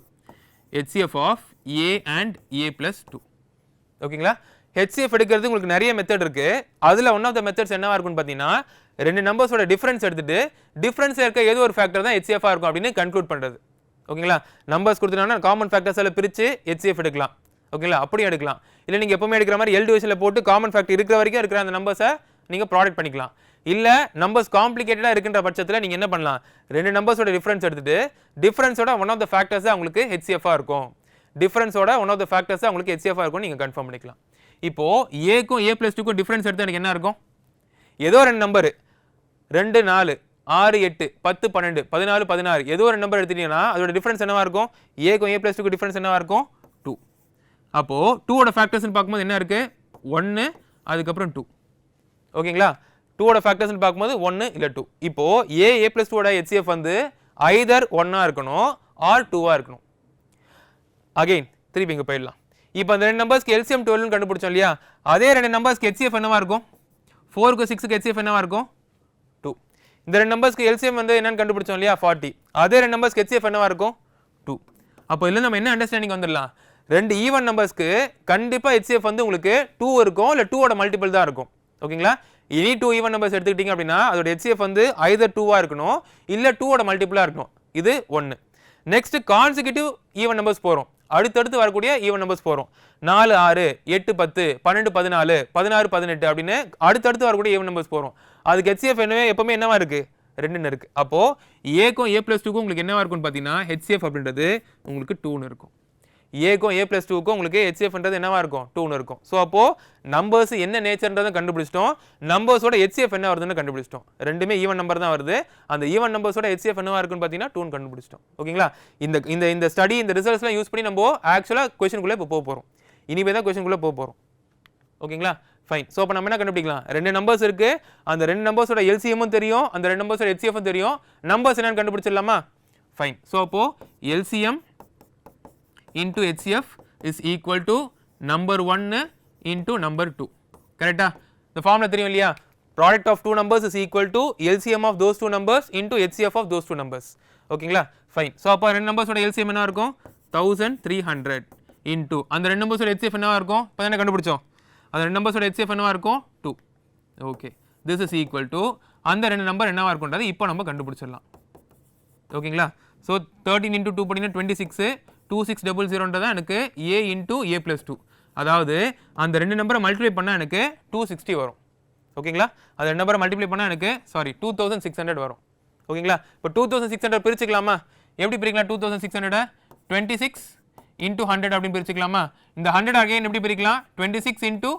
HCF of A and A plus two ஓகேங்களா? ஹெச்சிஎஃப் எடுக்கிறது உங்களுக்கு நிறைய மெத்தட் இருக்குது அதில் ஒன் ஆஃப் த மெத்தட்ஸ் என்னவாக இருக்கும்னு பார்த்தீங்கன்னா ரெண்டு நம்பர்ஸோட டிஃப்ரென்ஸ் எடுத்துட்டு டிஃப்ரென்ஸ் இருக்க ஏதோ ஒரு ஃபேக்டர் தான் ஹெச்சிஎஃபாக இருக்கும் அப்படின்னு கன்க்ளூட் பண்ணுறது ஓகேங்களா? நம்பர்ஸ் கொடுத்துட்டோம்னா காமன் ஃபேக்டர்ஸ் பிரித்து பிரிச்சு ஹெச்சிஎஃப் எடுக்கலாம். ஓகேங்களா? அப்படியும் எடுக்கலாம். இல்லை நீங்கள் எப்பவுமே எடுக்கிற மாதிரி எல் டிவிஷனில் போட்டு காமன் ஃபேக்டர் இருக்கிற வரைக்கும் இருக்கிற அந்த நம்பர்ஸை நீங்கள் ப்ராடக்ட் பண்ணிக்கலாம். இல்லை நம்பர்ஸ் காம்ப்ளிகேட்டடாக இருக்கின்ற பட்சத்தில் நீங்கள் என்ன பண்ணலாம்? ரெண்டு நம்பர்ஸோட டிஃப்ரென்ஸ் எடுத்துட்டு டிஃப்ரென்ஸோட ஒன் ஆஃப் த ஃபேக்டர்ஸ் உங்களுக்கு ஹெச்சிஎஃப் இருக்கும். டிஃப்ரென்ஸோட ஒன் ஆஃப் த ஃபேக்டர்ஸ் உங்களுக்கு ஹெச்சிஎஃப் இருக்கும் நீங்கள் கன்ஃபார்ம் பண்ணிக்கலாம். இப்போது ஏக்கும் ஏ பிளஸ் டூக்கும் டிஃப்ரென்ஸ் எடுத்து எனக்கு என்ன இருக்கும்? ஏதோ ரெண்டு நம்பரு ரெண்டு நாலு. ஆறு எட்டு பத்து பன்னெண்டு பதினாலு பதினாறு. ஏதோ ஒரு நம்பர் எடுத்துட்டீங்கன்னா அதோட டிஃப்ரென்ஸ் என்னவா இருக்கும்? ஏக்கும் ஏ ப்ளஸ் டூக்கு டிஃப்ரென்ஸ் என்னவா இருக்கும்? டூ அப்போது டூவோட ஃபேக்டர்ஸ்னு பார்க்கும்போது என்ன இருக்குது ஒன்று அதுக்கப்புறம் டூ ஓகேங்களா? டூவோட ஃபேக்டர்ஸ்னு பார்க்கும்போது ஒன்று இல்லை டூ இப்போது ஏ ஏ ப்ளஸ் டூவோட ஹெச்சிஎஃப் வந்து ஐதர் ஒன்னாக இருக்கணும் ஆர் டூவாக இருக்கணும். அகைன் திருப்பி இங்கே போயிடலாம். இப்போ அந்த ரெண்டு நம்பர்ஸ்க்கு எல்சிஎம் டுவெல்னு கண்டுபிடிச்சோம் இல்லையா? அதே ரெண்டு நம்பர்ஸ்க்கு ஹெச்சிஎஃப் என்னவா இருக்கும்? ஃபோருக்கு சிக்ஸுக்கு ஹெச்சிஎஃப் என்னவா இருக்கும்? இந்த ரெண்டு நம்பர்ஸ்க்கு எல்சிஎம் வந்து என்னன்னு கண்டுபிடிச்சோம் இல்லையா? ஃபார்ட்டி அதே ரெண்டு நம்பர்ஸ்க்கு ஹெச்சிஎஃப் என்னவாக இருக்கும்? டூ அப்போ இதில் நம்ம என்ன அண்டர்ஸ்டாண்டிங் வந்துடலாம்? ரெண்டு ஈவன் நம்பர்ஸ்க்கு கண்டிப்பாக ஹெச்சிஎஃப் வந்து உங்களுக்கு டூ இருக்கும் இல்லை டூவோட மல்டிபிள் தான் இருக்கும். ஓகேங்களா? எனி டூ ஈவன் நம்பர்ஸ் எடுத்துக்கிட்டீங்க அப்படின்னா அதோட ஹெச்சிஎஃப் வந்து ஐதர் டூவாக இருக்கணும் இல்லை டூவோட மல்டிபிளாக இருக்கணும். இது ஒன்று நெக்ஸ்ட் கான்சிக்யூட்டிவ் ஈவன் நம்பர்ஸ் போகிறோம் அடுத்தடுத்து வரக்கூடிய ஈவன் நம்பர்ஸ் போகிறோம் நாலு ஆறு எட்டு பத்து பன்னெண்டு பதினாலு பதினாறு பதினெட்டு அப்படின்னு அடுத்தடுத்து வரக்கூடிய ஈவன் நம்பர்ஸ் போகிறோம் அதுக்கு ஹெச்சிஎஃப் என்னவே எப்பவுமே என்னவா இருக்கு? ரெண்டுன்னு இருக்கு. அப்போ ஏக்கும் ஏ பிளஸ் டூக்கும் உங்களுக்கு என்னவா இருக்கும்னு பார்த்தீங்கன்னா ஹெச்சிஎஃப் அப்படின்றது உங்களுக்கு டூன்னு இருக்கும். ஏக்கும் ஏ பிளஸ் டூக்கும் உங்களுக்கு ஹெச்சிஎஃப்ன்றது என்னவா இருக்கும்? டூன்னு இருக்கும். ஸோ அப்போ நம்பர்ஸ் என்ன நேச்சர்ன்றதை கண்டுபிடிச்சிட்டோம். நம்பர்ஸோட ஹெச்சிஎஃப் என்ன வருதுன்னு கண்டுபிடிச்சிட்டோம். ரெண்டுமே ஈவன் நம்பர் தான் வருது. அந்த ஈவன் நம்பர்ஸோட ஹெச்சிஎஃப் என்னவா இருக்குன்னு பார்த்தீங்கன்னா டூன் கண்டுபிடிச்சிட்டோம். ஓகேங்களா? இந்த இந்த இந்த ஸ்டடி இந்த ரிசல்ட்ஸ்லாம் யூஸ் பண்ணி நம்ம ஆக்சுவலாக கொஷனுக்குள்ளே இப்போ போக போகிறோம் இனிமே தான் கொஷனுக்குள்ளே போக போகிறோம் ஓகேங்களா? ஃபைன் ஸோ அப்போ நம்ம என்ன கண்டுபிடிக்கலாம்? ரெண்டு நம்பர்ஸ் இருக்குது அந்த ரெண்டு நம்பர்ஸோட எல்சிஎம்மும் தெரியும். அந்த ரெண்டு நம்பர்ஸோட ஹெச்சிஎஃப்பும் தெரியும். நம்பர்ஸ் என்னன்னு கண்டுபிடிச்சிடலாமா? ஃபைன் ஸோ அப்போது LCM into HCF is equal to number 1 into number 2 கரெக்டா இந்த ஃபார்மில் தெரியும் இல்லையா? Product of two numbers is equal to LCM of those two numbers into HCF of those two numbers ஓகேங்களா ஃபைன் ஸோ அப்போ ரெண்டு நம்பர்ஸோட எல்சிஎம் என்ன இருக்கும்? தௌசண்ட் த்ரீ ஹண்ட்ரட் இன்டூ அந்த ரெண்டு நம்பர்ஸோட ஹெச்சிஎஃப் என்னவாக இருக்கும்? இப்போ தானே கண்டுபிடிச்சோம். அந்த ரெண்டு நம்பர்ஸோட ஹெச்சிஎஃப் என்னவாக இருக்கும்? Two okay this is equal to அந்த ரெண்டு நம்பர் என்னவாக இருக்குன்றது இப்போ நம்ம கண்டுபிடிச்சிடலாம். ஓகேங்களா? ஸோ தேர்ட்டின் இன்டூ டூ பார்த்தீங்கன்னா twenty six two six double ஜீரோன்றதான் எனக்கு A into A plus two அதாவது அந்த ரெண்டு நம்பரை மல்டிப்ளை பண்ணால் எனக்கு டூ சிக்ஸ்டி வரும். ஓகேங்களா? அந்த ரெண்டு நம்பரை மல்டிப்ளை பண்ணால் எனக்கு sorry two thousand six hundred வரும். ஓகேங்களா? இப்போ டூ தௌசண்ட் சிக்ஸ் ஹண்ட்ரட் பிரிச்சுக்கலாமா? எப்படி பிரிக்கலாம் two thousand six hundred twenty six into hundred அப்படின்னு பிரிச்சுக்கலாமா? இந்த ஹண்ட்ரட் அகைன் எப்படி பிரிக்கலாம்? Twenty six into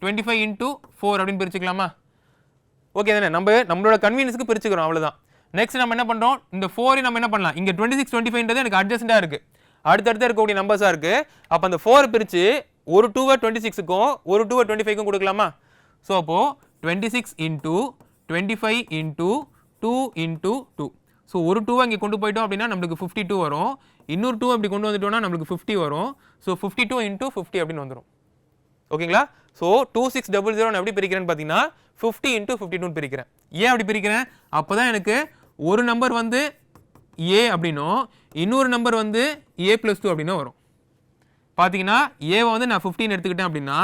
twenty five into four அப்படின்னு பிரிச்சுக்கலாமா? ஓகே தானே? நம்ம நம்மளோட கன்வீனியன்ஸுக்கு பிரிச்சுக்கிறோம் அவ்வளோதான் நெக்ஸ்ட் நம்ம என்ன பண்ணுறோம் இந்த ஃபோரை நம்ம என்ன பண்ணலாம்? இங்கே டுவெண்ட்டி சிக்ஸ் டுவெண்ட்டி ஃபைவ்ன்றது எனக்கு அட்ஜஸ்டாக இருக்குது அடுத்தடுத்து இருக்கக்கூடிய நம்பர்ஸாக இருக்குது அப்போ அந்த ஃபோர் பிரித்து ஒரு டூவை டுவெண்ட்டி சிக்ஸுக்கும் ஒரு டூவை டுவெண்ட்டி ஃபைவ்க்கும் கொடுக்கலாமா? ஸோ அப்போது twenty six into twenty five into two into two so ஒரு டூவை இங்கே கொண்டு போயிட்டோம் அப்படின்னா நம்மளுக்கு ஃபிஃப்டி டூ வரும். இன்னொரு டூ அப்படி கொண்டு வந்துட்டோம்னா நம்மளுக்கு ஃபிஃப்டி வரும். So fifty two into fifty அப்படின்னு வந்துடும் ஓகேங்களா? So two six double zero எப்படி பிரிக்கிறேன்னு பார்த்தீங்கன்னா ஃபிஃப்டி இன்ட்டு ஃபிஃப்டி டூ பிரிக்கிறேன். ஏன் அப்படி பிரிக்கிறேன்? அப்போ தான் எனக்கு ஒரு நம்பர் வந்து ஏ அப்படின்னும் இன்னொரு நம்பர் வந்து ஏ ப்ளஸ் டூ அப்படின்னும் வரும். பார்த்தீங்கன்னா ஏவை வந்து நான் ஃபிஃப்டின் எடுத்துக்கிட்டேன் அப்படின்னா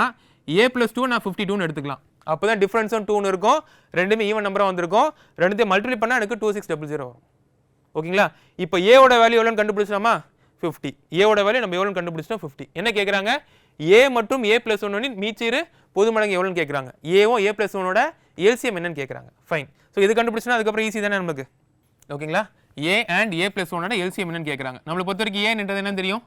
ஏ ப்ளஸ் டூ நான் ஃபிஃப்டி டூன்னு எடுத்துக்கலாம். அப்போ தான் டிஃப்ரென்ஸும் டூன்னு இருக்கும். ரெண்டுமே ஈவன் நம்பராக வந்திருக்கும். ரெண்டுத்தையும் மல்டிப்ளை பண்ணால் எனக்கு டூ சிக்ஸ் டபுள் ஜீரோ வரும். ஓகேங்களா? இப்போ ஏவோட வேல்யூ எவ்வளோன்னு கண்டுபிடிச்சோமா ஃபிஃப்டி ஏவோட வேல்யூ நம்ம எவ்வளோன்னு கண்டுபிடிச்சோம் ஃபிஃப்டி என்ன கேட்குறாங்க ஏ மற்றும் ஏ ப்ளஸ் ஒன்னு மீச்சீர் பொது மடங்கு எவ்வளோன்னு கேட்குறாங்க ஏவும் ஏ ப்ளஸ் ஒன்னோட எல்சிஎம் என்னன்னு கேட்குறாங்க ஃபைன் ஸோ இது கண்டுபிடிச்சினா அதுக்கப்புறம் ஈஸி தானே நமக்கு ஓகேங்களா? ஏ அண்ட் ஏ ப்ளஸ் ஒன்னோட எல்சிஎம் என்னன்னு கேட்குறாங்க நம்மளை பொறுத்த வரைக்கும் ஏன்றது என்ன தெரியும்?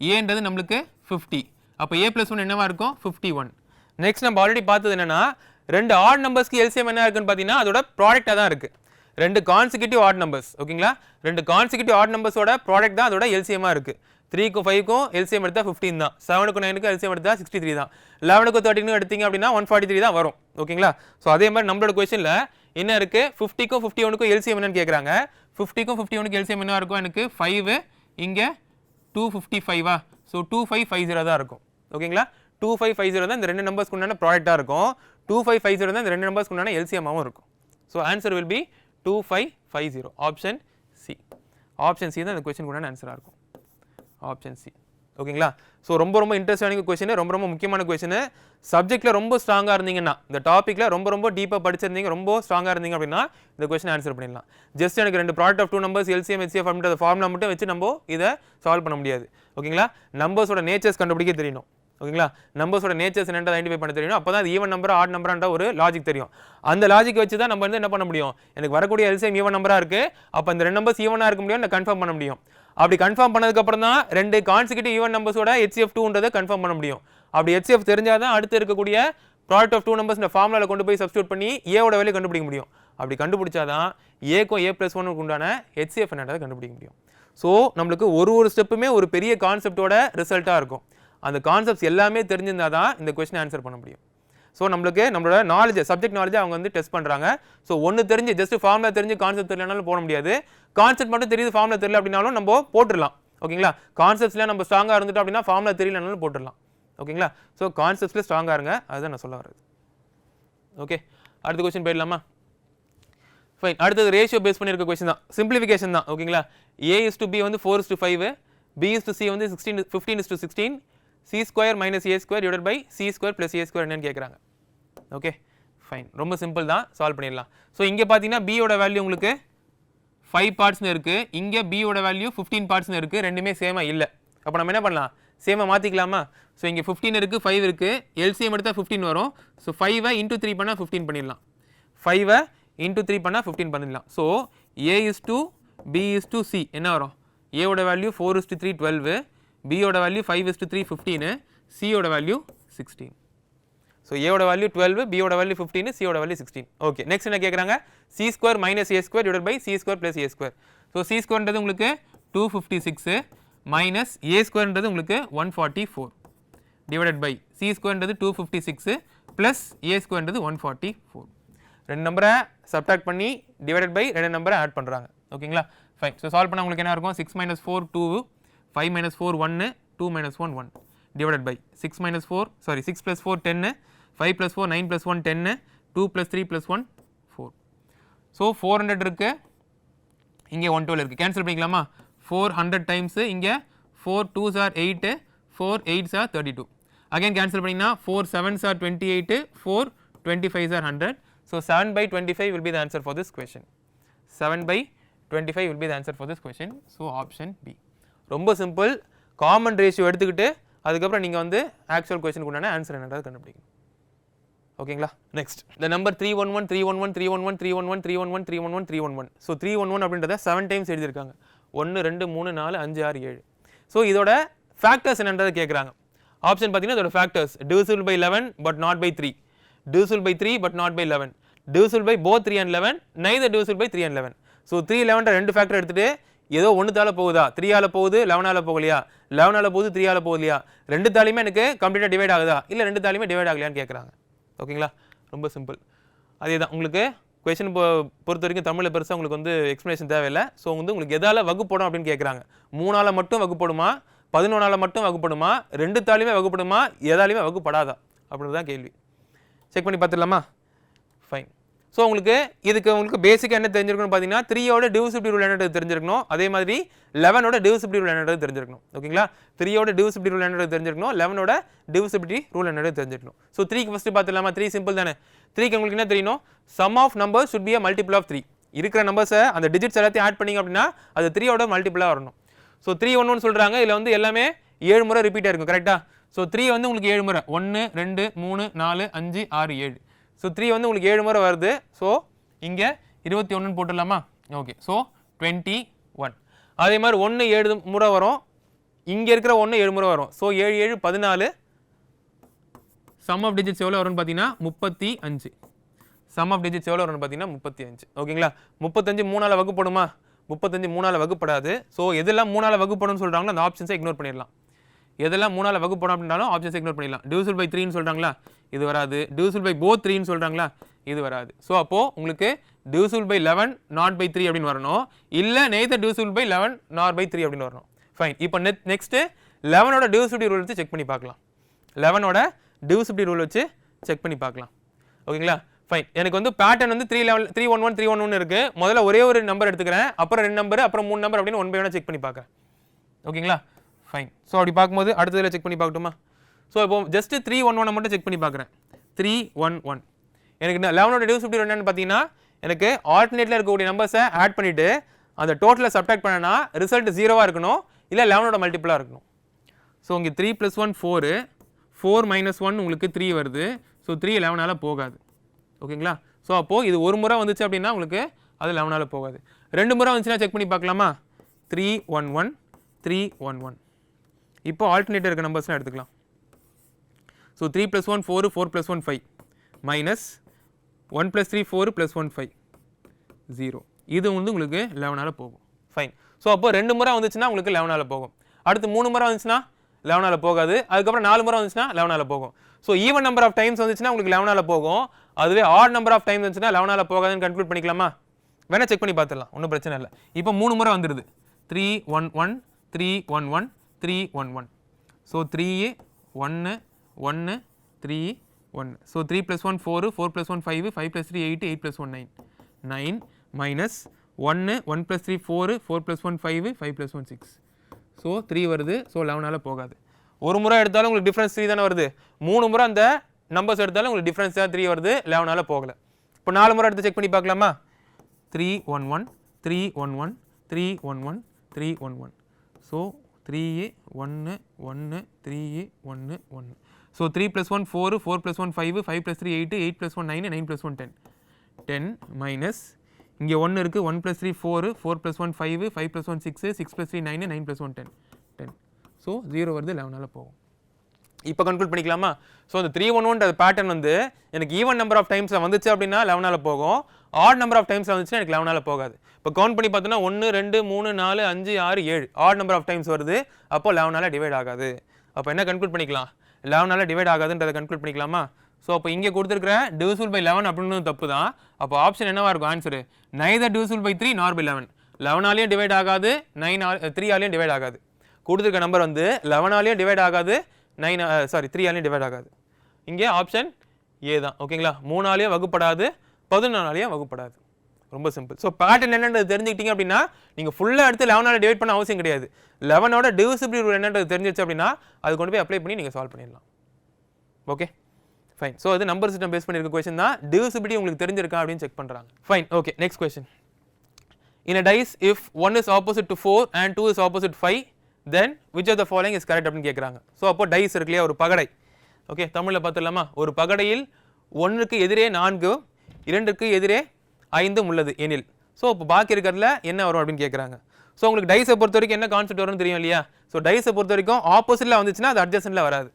ஏன்றது நம்மளுக்கு ஃபிஃப்டி அப்போ ஏ ப்ளஸ் ஒன் என்னவா இருக்கும்? ஃபிஃப்டி ஒன் நெக்ஸ்ட் நம்ம ஆல்ரெடி பார்த்தது என்னென்னா ரெண்டு ஆட் நம்பர்ஸ்க்கு எல்சிஎம் என்ன இருக்குன்னு பார்த்தீங்கன்னா அதோட ப்ராடக்டாக தான் இருக்குது ரெண்டு கான்சிக்யூட்டிவ் ஆட் நம்பர்ஸ் ஓகேங்களா ரெண்டு கான்சிக்யூட்டிவ் ஆட் நம்பர்ஸோட ப்ராடக்ட் தான் அதோட எல்சிஎம்மாக இருக்குது த்ரீக்கும் ஃபைவ்க்கும் எல்சிஎம் எடுத்தால் ஃபிஃப்டின் தான். செவனுக்கும் நைனுக்கும் எல்சிஎம் எடுத்தால் சிக்ஸ்டி த்ரீ தான். லெவனுக்கும் தேர்ட்டினுக்கும் எடுத்தீங்க அப்படின்னா ஒன் ஃபார்ட்டி த்ரீ தான் வரும் ஓகேங்களா ஸோ அதே மாதிரி நம்மளோட கொஸ்டினில் என்ன இருக்குது ஃபிஃப்டிக்கும் ஃபிஃப்டி ஒனுக்கும் எல்சிஎம் என்னன்னு கேட்குறாங்க ஃபிஃப்டிக்கும் ஃபிஃப்டி ஒனுக்கு எல்சிஎம் என்ன இருக்கும் எனக்கு ஃபைவ் இங்கே two fifty ஃபைவா so two five five zero தான் இருக்கும் ஓகேங்களா டூ ஃபைவ் ஃபைவ் ஜீரோ தான் இந்த ரெண்டு நம்பர்ஸ்க்கு உண்டான ப்ராடக்டாக இருக்கும். டூ ஃபைவ் ஃபைவ் ஜீரோ தான் இந்த ரெண்டு நம்பர்ஸ்க்கு உண்டான எல்சிஎம்மாகவும் இருக்கும். So answer will be two five five zero option C option C தான் இந்த கொஸ்டின் உண்டான ஆன்சராக இருக்கும். ஆப்ஷன் சி ஓகேங்களா ஸோ ரொம்ப ரொம்ப இன்ட்ரெஸ்டான கொஸ்டின் ரொம்ப ரொம்ப முக்கியமான கொஸ்டின் சப்ஜெக்ட்டில் ரொம்ப ஸ்ட்ராங்காக இருந்தீங்கன்னா இந்த டாப்பிக்கில் ரொம்ப ரொம்ப டீப்பாக படிச்சிருந்தீங்க ரொம்ப ஸ்ட்ராங்காக இருந்தீங்க அப்படின்னா இந்த கொஸ்டின் ஆன்சர் பண்ணிடலாம். ஜஸ்ட் எனக்கு ரெண்டு product of two numbers LCM HCF அப்படின்ற ஃபார்முலா மட்டும் வச்சு நம்ம இதை சால்வ் பண்ண முடியாது. ஓகேங்களா நம்பர்ஸோட நேச்சர்ஸ் கண்டுபிடிக்க தெரியணும். ஓகேங்களா? நம்பர்ஸோட நேச்சர்ஸ் என்னென்ன ஐடென்டிஃபை பண்ண தெரியும். அப்போ தான் அது ஈவன் நம்பர் ஆட் நம்பரான்ற ஒரு லாஜிக் தெரியும். அந்த லாஜிக் வச்சு தான் நம்ம வந்து என்ன பண்ண முடியும்? எனக்கு வரக்கூடிய எல்சிஎம் ஈவன் நம்பராக இருக்குது அப்போ இந்த ரெண்டு நம்பர்ஸ் ஈவனாக இருக்க முடியும் நான் கன்ஃபார்ம் பண்ண முடியும். அப்படி கன்ஃபார்ம் பண்ணதுக்கப்புறம் தான் ரெண்டு கான்சிக்யூட்டிவ் ஈவன் நம்பர்ஸோட ஹெச்சிஎஃப் டூன்றதை கன்ஃபார்ம் பண்ண முடியும். அப்படி ஹெச்எஃப் தெரிஞ்சால் தான் அடுத்து இருக்கக்கூடிய ப்ராடக்ட் ஆஃப் டூ நம்பர்ஸ் இந்த ஃபார்முலாவில் கொண்டு போய் சப்ஸ்டியூட் பண்ணி ஏவோட வேலையை கண்டுபிடிக்க முடியும். அப்படி கண்டுபிடிச்சாதான் ஏக்கும் ஏ ப்ளஸ் ஒனுக்கு உண்டான ஹெச்எஃப் என்னன்றதை கண்டுபிடிக்க முடியும். ஸோ நம்மளுக்கு ஒரு ஒரு ஸ்டெப்புமே ஒரு பெரிய கான்செப்டோட ரிசல்ட்டாக இருக்கும். அந்த கான்செப்ட்ஸ் எல்லாமே தெரிஞ்சிருந்தா தான் இந்த கொஸ்டின் ஆன்சர் பண்ண முடியும். ஸோ நம்மளுக்கு நம்மளோட நாலேஜ் சப்ஜெக்ட் நாலேஜ் அவங்க வந்து டெஸ்ட் பண்ணுறாங்க ஸோ ஒன்று தெரிஞ்சு ஜஸ்ட் ஃபார்மில் தெரிஞ்சு கான்செப்ட் தெரியலனாலும் போட முடியாது. கான்செப்ட் மட்டும் தெரியுது ஃபார்மில் தெரியல அப்படின்னாலும் நம்ம போட்டுடலாம். ஓகேங்களா கான்செப்ட்ஸில் நம்ம ஸ்ட்ராங்காக இருந்துட்டோம் அப்படின்னா ஃபார்மில் தெரியலனாலும் போட்டுடலாம். ஓகேங்களா ஸோ கான்செப்ட்ஸில் ஸ்ட்ராங்காக இருங்க. அதுதான் நான் சொல்ல வர்றது. ஓகே அடுத்த கொஸ்டின் போயிடலாமா? ஃபைன் அடுத்தது ரேஷியோ பேஸ் பண்ணியிருக்க கொஸ்டின் தான். சிம்பிளிஃபிகேஷன் தான். ஓகேங்களா ஏ இஸ் டு பி வந்து four is to five B is to C வந்து sixteen fifteen is to sixteen C square minus A square divide by C square plus A square என்னன்னு கேட்குறாங்க ஓகே ஃபைன் ரொம்ப சிம்பிள் தான். சால்வ் பண்ணிடலாம். ஸோ இங்கே பார்த்தீங்கன்னா பியோட வேல்யூ உங்களுக்கு ஃபைவ் பார்ட்ஸ்னு இருக்குது இங்கே பியோட வேல்யூ ஃபிஃப்டீன் பார்ட்ஸ்னு இருக்குது ரெண்டுமே சேமாக இல்லை. அப்போ நம்ம என்ன பண்ணலாம்? சேமாக மாற்றிக்கலாமா ஸோ இங்கே ஃபிஃப்டீன் இருக்குது ஃபைவ் இருக்குது எல்சிஎம் எடுத்தால் ஃபிஃப்டீன் வரும். ஸோ ஃபைவை இன்ட்டு த்ரீ பண்ணால் ஃபிஃப்டீன் பண்ணிடலாம். ஃபைவை இன்ட்டு த்ரீ பண்ணால் ஃபிஃப்டீன் பண்ணிடலாம். So A is to B is to C என்ன வரும்? ஏவோட value four is to three twelve பியோட value five is three fifteen சியோட வேல்யூ சிக்ஸ்டீன் ஸோ ஏவோட வேல்யூ டுவெல்வ் பியோட வேல்யூ ஃபிஃப்டீன் சியோட வேல்யூ சிக்ஸ்டீன் ஓகே நெக்ஸ்ட் என்ன கேட்குறாங்க C square minus A square divide by C square plus A square so C ஸ்கொயர்ன்றது உங்களுக்கு two fifty six minus A ஸ்கொயர்ன்றது உங்களுக்கு one forty four divided by C ஸ்கொயர்ன்றது two fifty six plus A ஸ்கொயர்ன்றது one forty four ரெண்டு நம்பரை சப்டாக்ட் பண்ணி டிவைடட் பை ரெண்டு நம்பரை ஆட் பண்ணுறாங்க ஓகேங்களா ஃபைன் ஸோ சால்வ் பண்ணால் உங்களுக்கு என்ன இருக்கும்? Six minus four two five minus four ஒன்று two minus one one divided by six minus four sorry six plus four ten five plus four nine plus one ten two plus three plus one four so four hundred இருக்குது இங்கே ஒன் டுவெல் இருக்குது கேன்சல் பண்ணிக்கலாமா? ஃபோர் ஹண்ட்ரட் டைம்ஸு இங்கே four two are eight four eight are thirty two again cancel பண்ணிங்கன்னா four seven are twenty eight four twenty five are hundred so seven by twenty five will be the answer for this question seven by twenty five will be the answer for this question so option B ரொம்ப சிம்பிள் காமன் ரேஷியோ எடுத்துக்கிட்டு அதுக்கப்புறம் நீங்கள் வந்து ஆக்சுவல் கொஷனுக்கு உண்டான ஆன்சர் என்னன்றது கண்டுபிடிக்கணும். ஓகேங்களா? நெக்ஸ்ட் இந்த number three one one three one one three one one three one one three one one three one one three one one so three one one அப்படின்றத செவன் டைம்ஸ் எழுதியிருக்காங்க. ஒன்று ரெண்டு மூணு நாலு அஞ்சு ஆறு ஏழு. ஸோ இதோட ஃபேக்டர்ஸ் என்னன்றதை கேட்குறாங்க ஆப்ஷன் பார்த்தீங்கன்னா இதோட factors divisible by eleven but not by three divisible by three but not by eleven divisible by both three and eleven neither divisible by three and eleven so three லெவன்ற ரெண்டு ஃபேக்டர் எடுத்துட்டு ஏதோ ஒன்று தால போகுதா? த்ரீயால போகுது லெவனால போகலையா? லெவனால போகுது த்ரீயால போகலையா? ரெண்டு தாலையுமே எனக்கு கம்ப்ளீட்டாக டிவைட் ஆகுதா? இல்லை ரெண்டு தாலையுமே டிவைட் ஆகலையான்னு கேட்குறாங்க ஓகேங்களா? ரொம்ப சிம்பிள் அதே தான் உங்களுக்கு கொஷின் பொறுத்த வரைக்கும் தமிழில் பெருசாக உங்களுக்கு வந்து எக்ஸ்ப்ளனேஷன் தேவையில்லை. ஸோ வந்து உங்களுக்கு எதால வகுப்படும் அப்படின்னு கேட்குறாங்க மூணால மட்டும் வகுப்படுமா? பதினொன்றால் மட்டும் வகுப்படுமா? ரெண்டு தாலையுமே வகுப்படுமா? எதாலையுமே வகுப்படாதா? அப்படின்னு தான் கேள்வி. செக் பண்ணி பார்த்துடலாமா? ஃபைன் ஸோ உங்களுக்கு இதுக்கு உங்களுக்கு பேசிக்காக என்ன தெரிஞ்சிருக்கணும் பார்த்தீங்கன்னா த்ரீயோட டிவிசிபிலிட்டி ரூல் என்னன்றது தெரிஞ்சிருக்கணும். அதே மாதிரி லெவனோட டிவிசிபிலிட்டி ரூல் என்னன்றது தெரிஞ்சிருக்கணும். ஓகேங்களா த்ரீயோட டிவிசிபிலிட்டி ரூல் என்னன்றது தெரிஞ்சிருக்கணும். லெவனோட டிவிசிபிலிட்டி ரூல் என்னன்றது தெரிஞ்சிருக்கணும். ஸோ த்ரீக்கு ஃபஸ்ட்டு பார்த்துலாமா த்ரீ சிம்பிள் தானே. த்ரீக்கு உங்களுக்கு என்ன தெரியணும் sum of number should be a multiple of three இருக்கிற நம்பர்ஸை அந்த டிஜிட்ஸ் எல்லாத்தையும் ஆட் பண்ணிங்க அப்படின்னா அது த்ரீயோட மல்டிபிளாக வரணும். ஸோ த்ரீ ஒன்று சொல்கிறாங்க இதில் வந்து எல்லாமே ஏழு முறை ரிப்பீட்டாக இருக்கும். கரெக்டாக ஸோ த்ரீ வந்து உங்களுக்கு ஏழு முறை. ஒன்று ரெண்டு மூணு நாலு அஞ்சு ஆறு ஏழு. ஸோ த்ரீ வந்து உங்களுக்கு ஏழு முறை வருது. ஸோ இங்கே இருபத்தி ஒன்றுன்னு போட்டுடலாமா? ஓகே ஸோ டுவெண்ட்டி ஒன் அதே மாதிரி ஒன்று ஏழு முறை வரும். இங்கே இருக்கிற ஒன்று ஏழு முறை வரும். ஸோ ஏழு ஏழு பதினாலு. சம் ஆஃப் டிஜிட்ஸ் எவ்வளோ வரும்னு பார்த்தீங்கன்னா முப்பத்தி அஞ்சு. சம் ஆஃப் டிஜிட்ஸ் எவ்வளோ வரும்னு பார்த்தீங்கன்னா முப்பத்தி அஞ்சு. ஓகேங்களா முப்பத்தஞ்சு மூணால் வகுப்படுமா? முப்பத்தஞ்சு மூணால் வகுப்படாது. ஸோ எதெல்லாம் மூணால் வகுப்படும்னு சொல்கிறாங்களோ அந்த ஆப்ஷன்ஸை இக்னோர் பண்ணிடலாம். எதெல்லாம் மூணால் வகுப்படும் அப்படின்னாலும் ஆப்ஷன்ஸ் இக்னோர் பண்ணிடலாம். டிவிசல் பை த்ரீன்னு சொல்கிறாங்களா இது வராது. டிவிசல் பை போ த்ரீன்னு சொல்கிறாங்களா இது வராது. ஸோ அப்போது உங்களுக்கு divisible by eleven not by three அப்படின்னு வரணும். இல்லை நெய்த divisible by eleven not by three அப்படின்னு வரணும். ஃபைன் இப்போ நெட் நெக்ஸ்ட்டு லெவனோட டிவிசிபிலிட்டி ரூல் வச்சு செக் பண்ணி பார்க்கலாம். லெவனோட டிவிசிபிலிட்டி ரூல் வச்சு செக் பண்ணி பார்க்கலாம். ஓகேங்களா ஃபைன் எனக்கு வந்து பேட்டர்ன் வந்து three eleven three one one three one one இருக்குது முதல்ல ஒரே ஒரு நம்பர் எடுத்துக்கிறேன். அப்புறம் ரெண்டு நம்பர் அப்புறம் மூணு நம்பர் அப்படின்னு ஒன் பை ஒன் செக் பண்ணி பார்க்குறேன். ஓகேங்களா ஃபைன் ஸோ அப்படி பார்க்கும்போது அடுத்ததில் செக் பண்ணி பார்க்கட்டுமா? ஸோ இப்போ ஜஸ்ட்டு த்ரீ ஒன் ஒன்னை மட்டும் செக் பண்ணி பார்க்குறேன். த்ரீ ஒன் ஒன் எனக்கு லெவனோட டிவிசிபிலிட்டி என்னன்னு பார்த்தீங்கன்னா எனக்கு ஆல்டர்னேட்டில் இருக்கக்கூடிய நம்பர்ஸை ஆட் பண்ணிவிட்டு அந்த டோட்டலை சப்ட்ராக்ட் பண்ணனா ரிசல்ட் ஜீரோவாக இருக்கணும் இல்லை லெவனோட மல்டிபிளாக இருக்கணும். ஸோ இங்கே three plus one four four minus one உங்களுக்கு த்ரீ வருது. ஸோ த்ரீ லெவனால் போகாது. ஓகேங்களா ஸோ அப்போது இது ஒரு முறை வந்துச்சு அப்படின்னா உங்களுக்கு அது லெவனால் போகாது. ரெண்டு முறை வந்துச்சுன்னா செக் பண்ணி பார்க்கலாமா? Three one one three one one இப்போ ஆல்டர்னேட்டிவ் இருக்க நம்பர்ஸ்லாம் எடுத்துக்கலாம். So three plus one four four plus one five minus one plus three four plus one five zero இது வந்து உங்களுக்கு லெவனால் போகும். ஃபைன் ஸோ அப்போ ரெண்டு முறை வந்துச்சுன்னா உங்களுக்கு லெவனால் போகும். அடுத்து மூணு முறை வந்துச்சுன்னா லெவனால் போகாது. அதுக்கப்புறம் நாலு முறை வந்துச்சுன்னா லெவனால் போகும். So even number of times வந்துச்சுன்னா உங்களுக்கு லெவனால் போகும். அதுவே ஆட் நம்பர் ஆஃப் டைம்ஸ் வந்துச்சுன்னா லெவனால் போகாதுன்னு கன்க்ளூட் பண்ணிக்கலாமா? வேணால் செக் பண்ணி பார்த்துடலாம். ஒன்றும் பிரச்சனை இல்லை. இப்போ மூணு முறை வந்துடுது three one one three one one three one one so three ஒன்று ஒன்று three one so three plus one four four plus one five five plus three eight eight plus one nine nine minus ஒன்று one plus three four four plus one five five plus one six so three வருது. ஸோ லெவனால் போகாது. ஒரு முறை எடுத்தாலும் உங்களுக்கு டிஃப்ரென்ஸ் த்ரீ தானே வருது. மூணு முறை அந்த நம்பர்ஸ் எடுத்தாலும் உங்களுக்கு டிஃப்ரென்ஸ் தான் த்ரீ வருது. லெவனால் போகல. இப்போ நாலு முறை எடுத்து செக் பண்ணி பார்க்கலாமா? Three one one three one one three one one three one one so three ஒன்று ஒன்று த்ரீ ஒன்று ஒன்று so three plus one four four plus one five five plus three eight eight plus one nine nine plus one ten ten minus இங்கே ஒன்று இருக்குது one plus three four four plus one five five plus one six six plus three nine nine plus one ten ten so zero வருது லெவனால் போகும். இப்போ கன்க்ளூட் பண்ணிக்கலாமா? ஸோ அந்த த்ரீ ஒன் ஒன்ற பேட்டர்ன் வந்து எனக்கு ஈவன் நம்பர் ஆஃப் டைம்ஸில் வந்துச்சு அப்படின்னா லெவனால் போகும். ஆட் நம்பர் ஆஃப் டைம்ஸில் வந்துச்சுன்னா எனக்கு லெவனால் போகாது. இப்போ கவுண்ட் பண்ணி பார்த்தோன்னா ஒன்று ரெண்டு மூணு நாலு அஞ்சு ஆறு ஏழு. ஆட் நம்பர் ஆஃப் டைம்ஸ் வருது. அப்போ லெவனால் டிவைட் ஆகாது. அப்போ என்ன கன்க்ளூட் பண்ணிக்கலாம்? லெவனால் டிவைட் ஆகாதுன்றதை கன்க்ளூட் பண்ணிக்கலாமா? ஸோ அப்போ இங்கே கொடுத்துருக்குற டிவிசூல் பை லெவன் அப்படின்னு தப்பு தான் அப்போ ஆப்ஷன் என்னவாக இருக்கும்? Answer neither divisible by three nor by eleven லெவனாலேயும் divide ஆகாது. நைன் த்ரீ ஆலையும் டிவைட் ஆகாது. கொடுத்துருக்க நம்பர் வந்து லெவனாலையும் டிவைட் ஆகாது. நைன் சாரி த்ரீயாலையும் டிவைட் ஆகாது. இங்கே ஆப்ஷன் ஏ தான் ஓகேங்களா மூணாலையும் வகுப்படாது பதினொன்னாலையும் வகுப்படாது. ரொம்ப சிம்பிள் ஸோ பேட்டர்ன் என்னன்றது தெரிஞ்சுக்கிட்டீங்க அப்படின்னா நீங்கள் ஃபுல்லாக எடுத்து லெவனால் டிவைட் பண்ண அவசியம் கிடையாது. லெவனோட டிவிசிபிள் ரூல் என்னன்றது தெரிஞ்சிச்சு அப்படின்னா அது கொண்டு போய் அப்ளை பண்ணி நீங்கள் சால்வ் பண்ணிடலாம். ஓகே ஃபைன் ஸோ அது நம்பர் சிஸ்டம் பேஸ் பண்ணியிருக்க கொஸ்டின் தான். டிவிசிபிலிட்டி உங்களுக்கு தெரிஞ்சிருக்கா அப்படின்னு செக் பண்ணுறாங்க fine okay next question in a dice if one is opposite to four and two is opposite five then which of the following is correct அப்படின்னு கேட்குறாங்க ஸோ அப்போ டைஸ் இருக்கு இல்லையா? ஒரு பகடை. ஓகே தமிழில் பார்த்துடலாமா? ஒரு பகடையில் ஒன்றுக்கு எதிரே நான்கு இரண்டுக்கு எதிரே ஐந்தும் உள்ளது எனில். ஸோ இப்போ பாக்கி இருக்கிறதுல என்ன வரும் அப்படின்னு கேட்குறாங்க ஸோ உங்களுக்கு டைஸை பொறுத்த வரைக்கும் என்ன கான்செப்ட் வரும்னு தெரியும் இல்லையா? ஸோ டைஸை பொறுத்த வரைக்கும் ஆப்போசிட்டில் வந்துச்சுன்னா அது அட்ஜஸ்டில் வராது.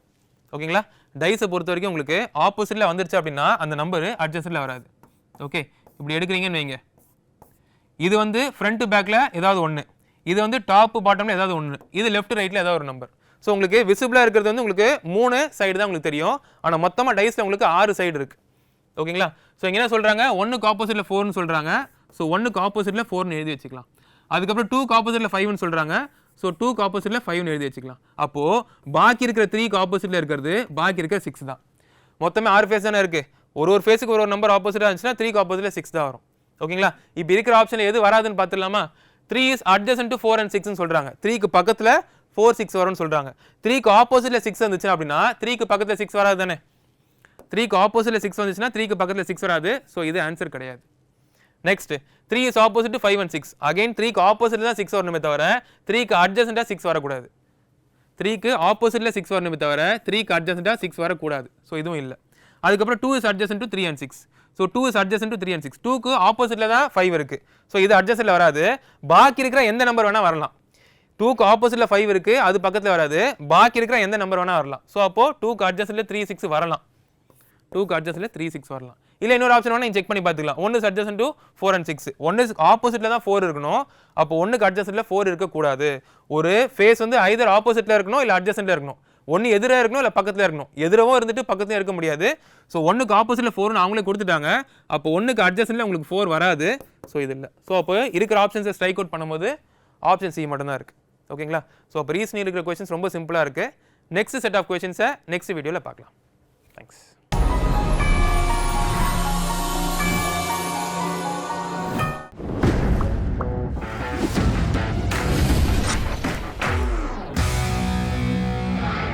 ஓகேங்களா டைஸை பொறுத்த வரைக்கும் உங்களுக்கு ஆப்போசிட்டில் வந்துருச்சு அப்படின்னா அந்த நம்பர் அட்ஜஸ்டில் வராது. ஓகே இப்படி எடுக்கிறீங்கன்னு வைங்க. இது வந்து ஃப்ரண்ட் பேக்கில் ஏதாவது ஒன்று இது வந்து டாப் பாட்டம்ல ஏதாவது ஒன்று இது லெஃப்ட் ரைட்டில் ஏதாவது ஒரு நம்பர் ஸோ உங்களுக்கு விசிபிளாக இருக்கிறது வந்து உங்களுக்கு மூணு சைடு தான் உங்களுக்கு தெரியும். ஆனால் மொத்தமாக டைஸில் உங்களுக்கு ஆறு சைடு இருக்குது ஓகேங்களா ஸோ இங்கே என்ன சொல்கிறாங்க ஒன்றுக்கு ஆப்போசிட்டில் ஃபோர்னு சொல்கிறாங்க ஸோ ஒன்றுக்கு ஆப்போசிட்டில் ஃபோர்னு எழுதி வச்சுக்கலாம். அதுக்கப்புறம் டூக்கு ஆப்போசிட்டில் ஃபைவ்னு சொல்கிறாங்க ஸோ டூ ஆப்போசிட்டில் ஃபைவ்னு எழுதி வச்சுக்கலாம். அப்போது பாக்கி இருக்கிற த்ரீக்கு ஆப்போசிட்டில் இருக்கிறது பாக்கி இருக்கிற சிக்ஸ் தான். மொத்தமே ஆறு ஃபேஸ் தானே இருக்குது ஒரு ஒரு ஃபேஸுக்கு ஒரு ஒரு நம்பர் ஆப்போசிட்டாக இருந்துச்சுன்னா த்ரீக்கு ஆப்போசிட்டில் சிக்ஸ் தான் வரும். ஓகேங்களா இப்போ இருக்கிற ஆப்ஷனில் எது வராதுன்னு பார்த்துடலாமா? Three is adjacent to four and சிக்ஸ்னு சொல்கிறாங்க த்ரீக்கு பக்கத்தில் ஃபோர் சிக்ஸ் வரும்னு சொல்கிறாங்க த்ரீக்கு ஆப்போசிட்டில் சிக்ஸ் வந்துச்சு அப்படின்னா த்ரீக்கு பக்கத்தில் சிக்ஸ் வராது தானே? த்ரீக்கு ஆப்போசிட்டில் சிக்ஸ் வந்துச்சுன்னா த்ரீக்கு பக்கத்தில் சிக்ஸ் வராது. ஸோ இது ஆன்சர் கிடையாது. Next three is opposite to five and six again த்ரீக்கு ஆப்போசிட்டில் தான் சிக்ஸ் வரணுமே தவிர த்ரீக்கு அட்ஜசண்டாக சிக்ஸ் வரக்கூடாது. த்ரீக்கு ஆப்போசிட்டில் சிக்ஸ் வரணுமே தவிர த்ரீக்கு அட்ஜசண்டாக சிக்ஸ் வரக்கூடாது. ஸோ இதுவும் இல்லை. அதுக்கப்புறம் two is adjacent to three and six so two is adjacent to three and six டூக்கு ஆப்போசிட்டில் தான் ஃபைவ் இருக்குது ஸோ இது அட்ஜஸ்டில் வராது. பாக்கி இருக்கிற எந்த நம்பர் வேணால் வரலாம். டூக்கு ஆப்போசிட்டில் ஃபைவ் இருக்குது அது பக்கத்தில் வராது. பாக்கி இருக்கிற எந்த நம்பர் வேணால் வரலாம். ஸோ அப்போது டூக்கு அட்ஜஸ்டில் த்ரீ சிக்ஸ் வரலாம். டூக்கு அட்ஜஸ்டில் த்ரீ சிக்ஸ் வரலாம். இல்லை இன்னொரு ஆப்ஷன் வேணால் நீங்கள் செக் பண்ணி பார்த்துக்கலாம். ஒன்று adjust to four and six ஒன்று ஆப்போசிட்டில் தான் ஃபோர் இருக்கணும். அப்போ ஒன்றுக்கு அட்ஜஸ்டில் ஃபோர் இருக்கக்கூடாது. ஒரு ஃபேஸ் வந்து ஐதர் ஆப்போசிட்டில் இருக்கணும் இல்லை அட்ஜஸ்டில் இருக்கணும். ஒன்று எதிராக இருக்கணும் இல்லை பக்கத்தில் இருக்கணும். எதிரவும் இருந்துட்டு பக்கத்துலையும் இருக்க முடியாது. ஸோ ஒன்றுக்கு ஆப்போசிட்டில் ஃபோர்னு அவங்களே கொடுத்துட்டாங்க. அப்போ ஒன்றுக்கு அட்ஜஸ்டில் உங்களுக்கு ஃபோர் வராது. ஸோ இது இல்லை. ஸோ அப்போ இருக்கிற ஆப்ஷன்ஸை ஸ்ட்ரைக் அவுட் பண்ணும்போது ஆப்ஷன் சி மட்டும்தான் இருக்குது ஓகேங்களா ஸோ அப்போ ரீசன் இருக்கிற கொஷின்ஸ் ரொம்ப சிம்பிளாக இருக்குது நெக்ஸ்ட் செட் ஆஃப் கொஷின்ஸை நெக்ஸ்ட் வீடியோவில் பார்க்கலாம். தேங்க்ஸ்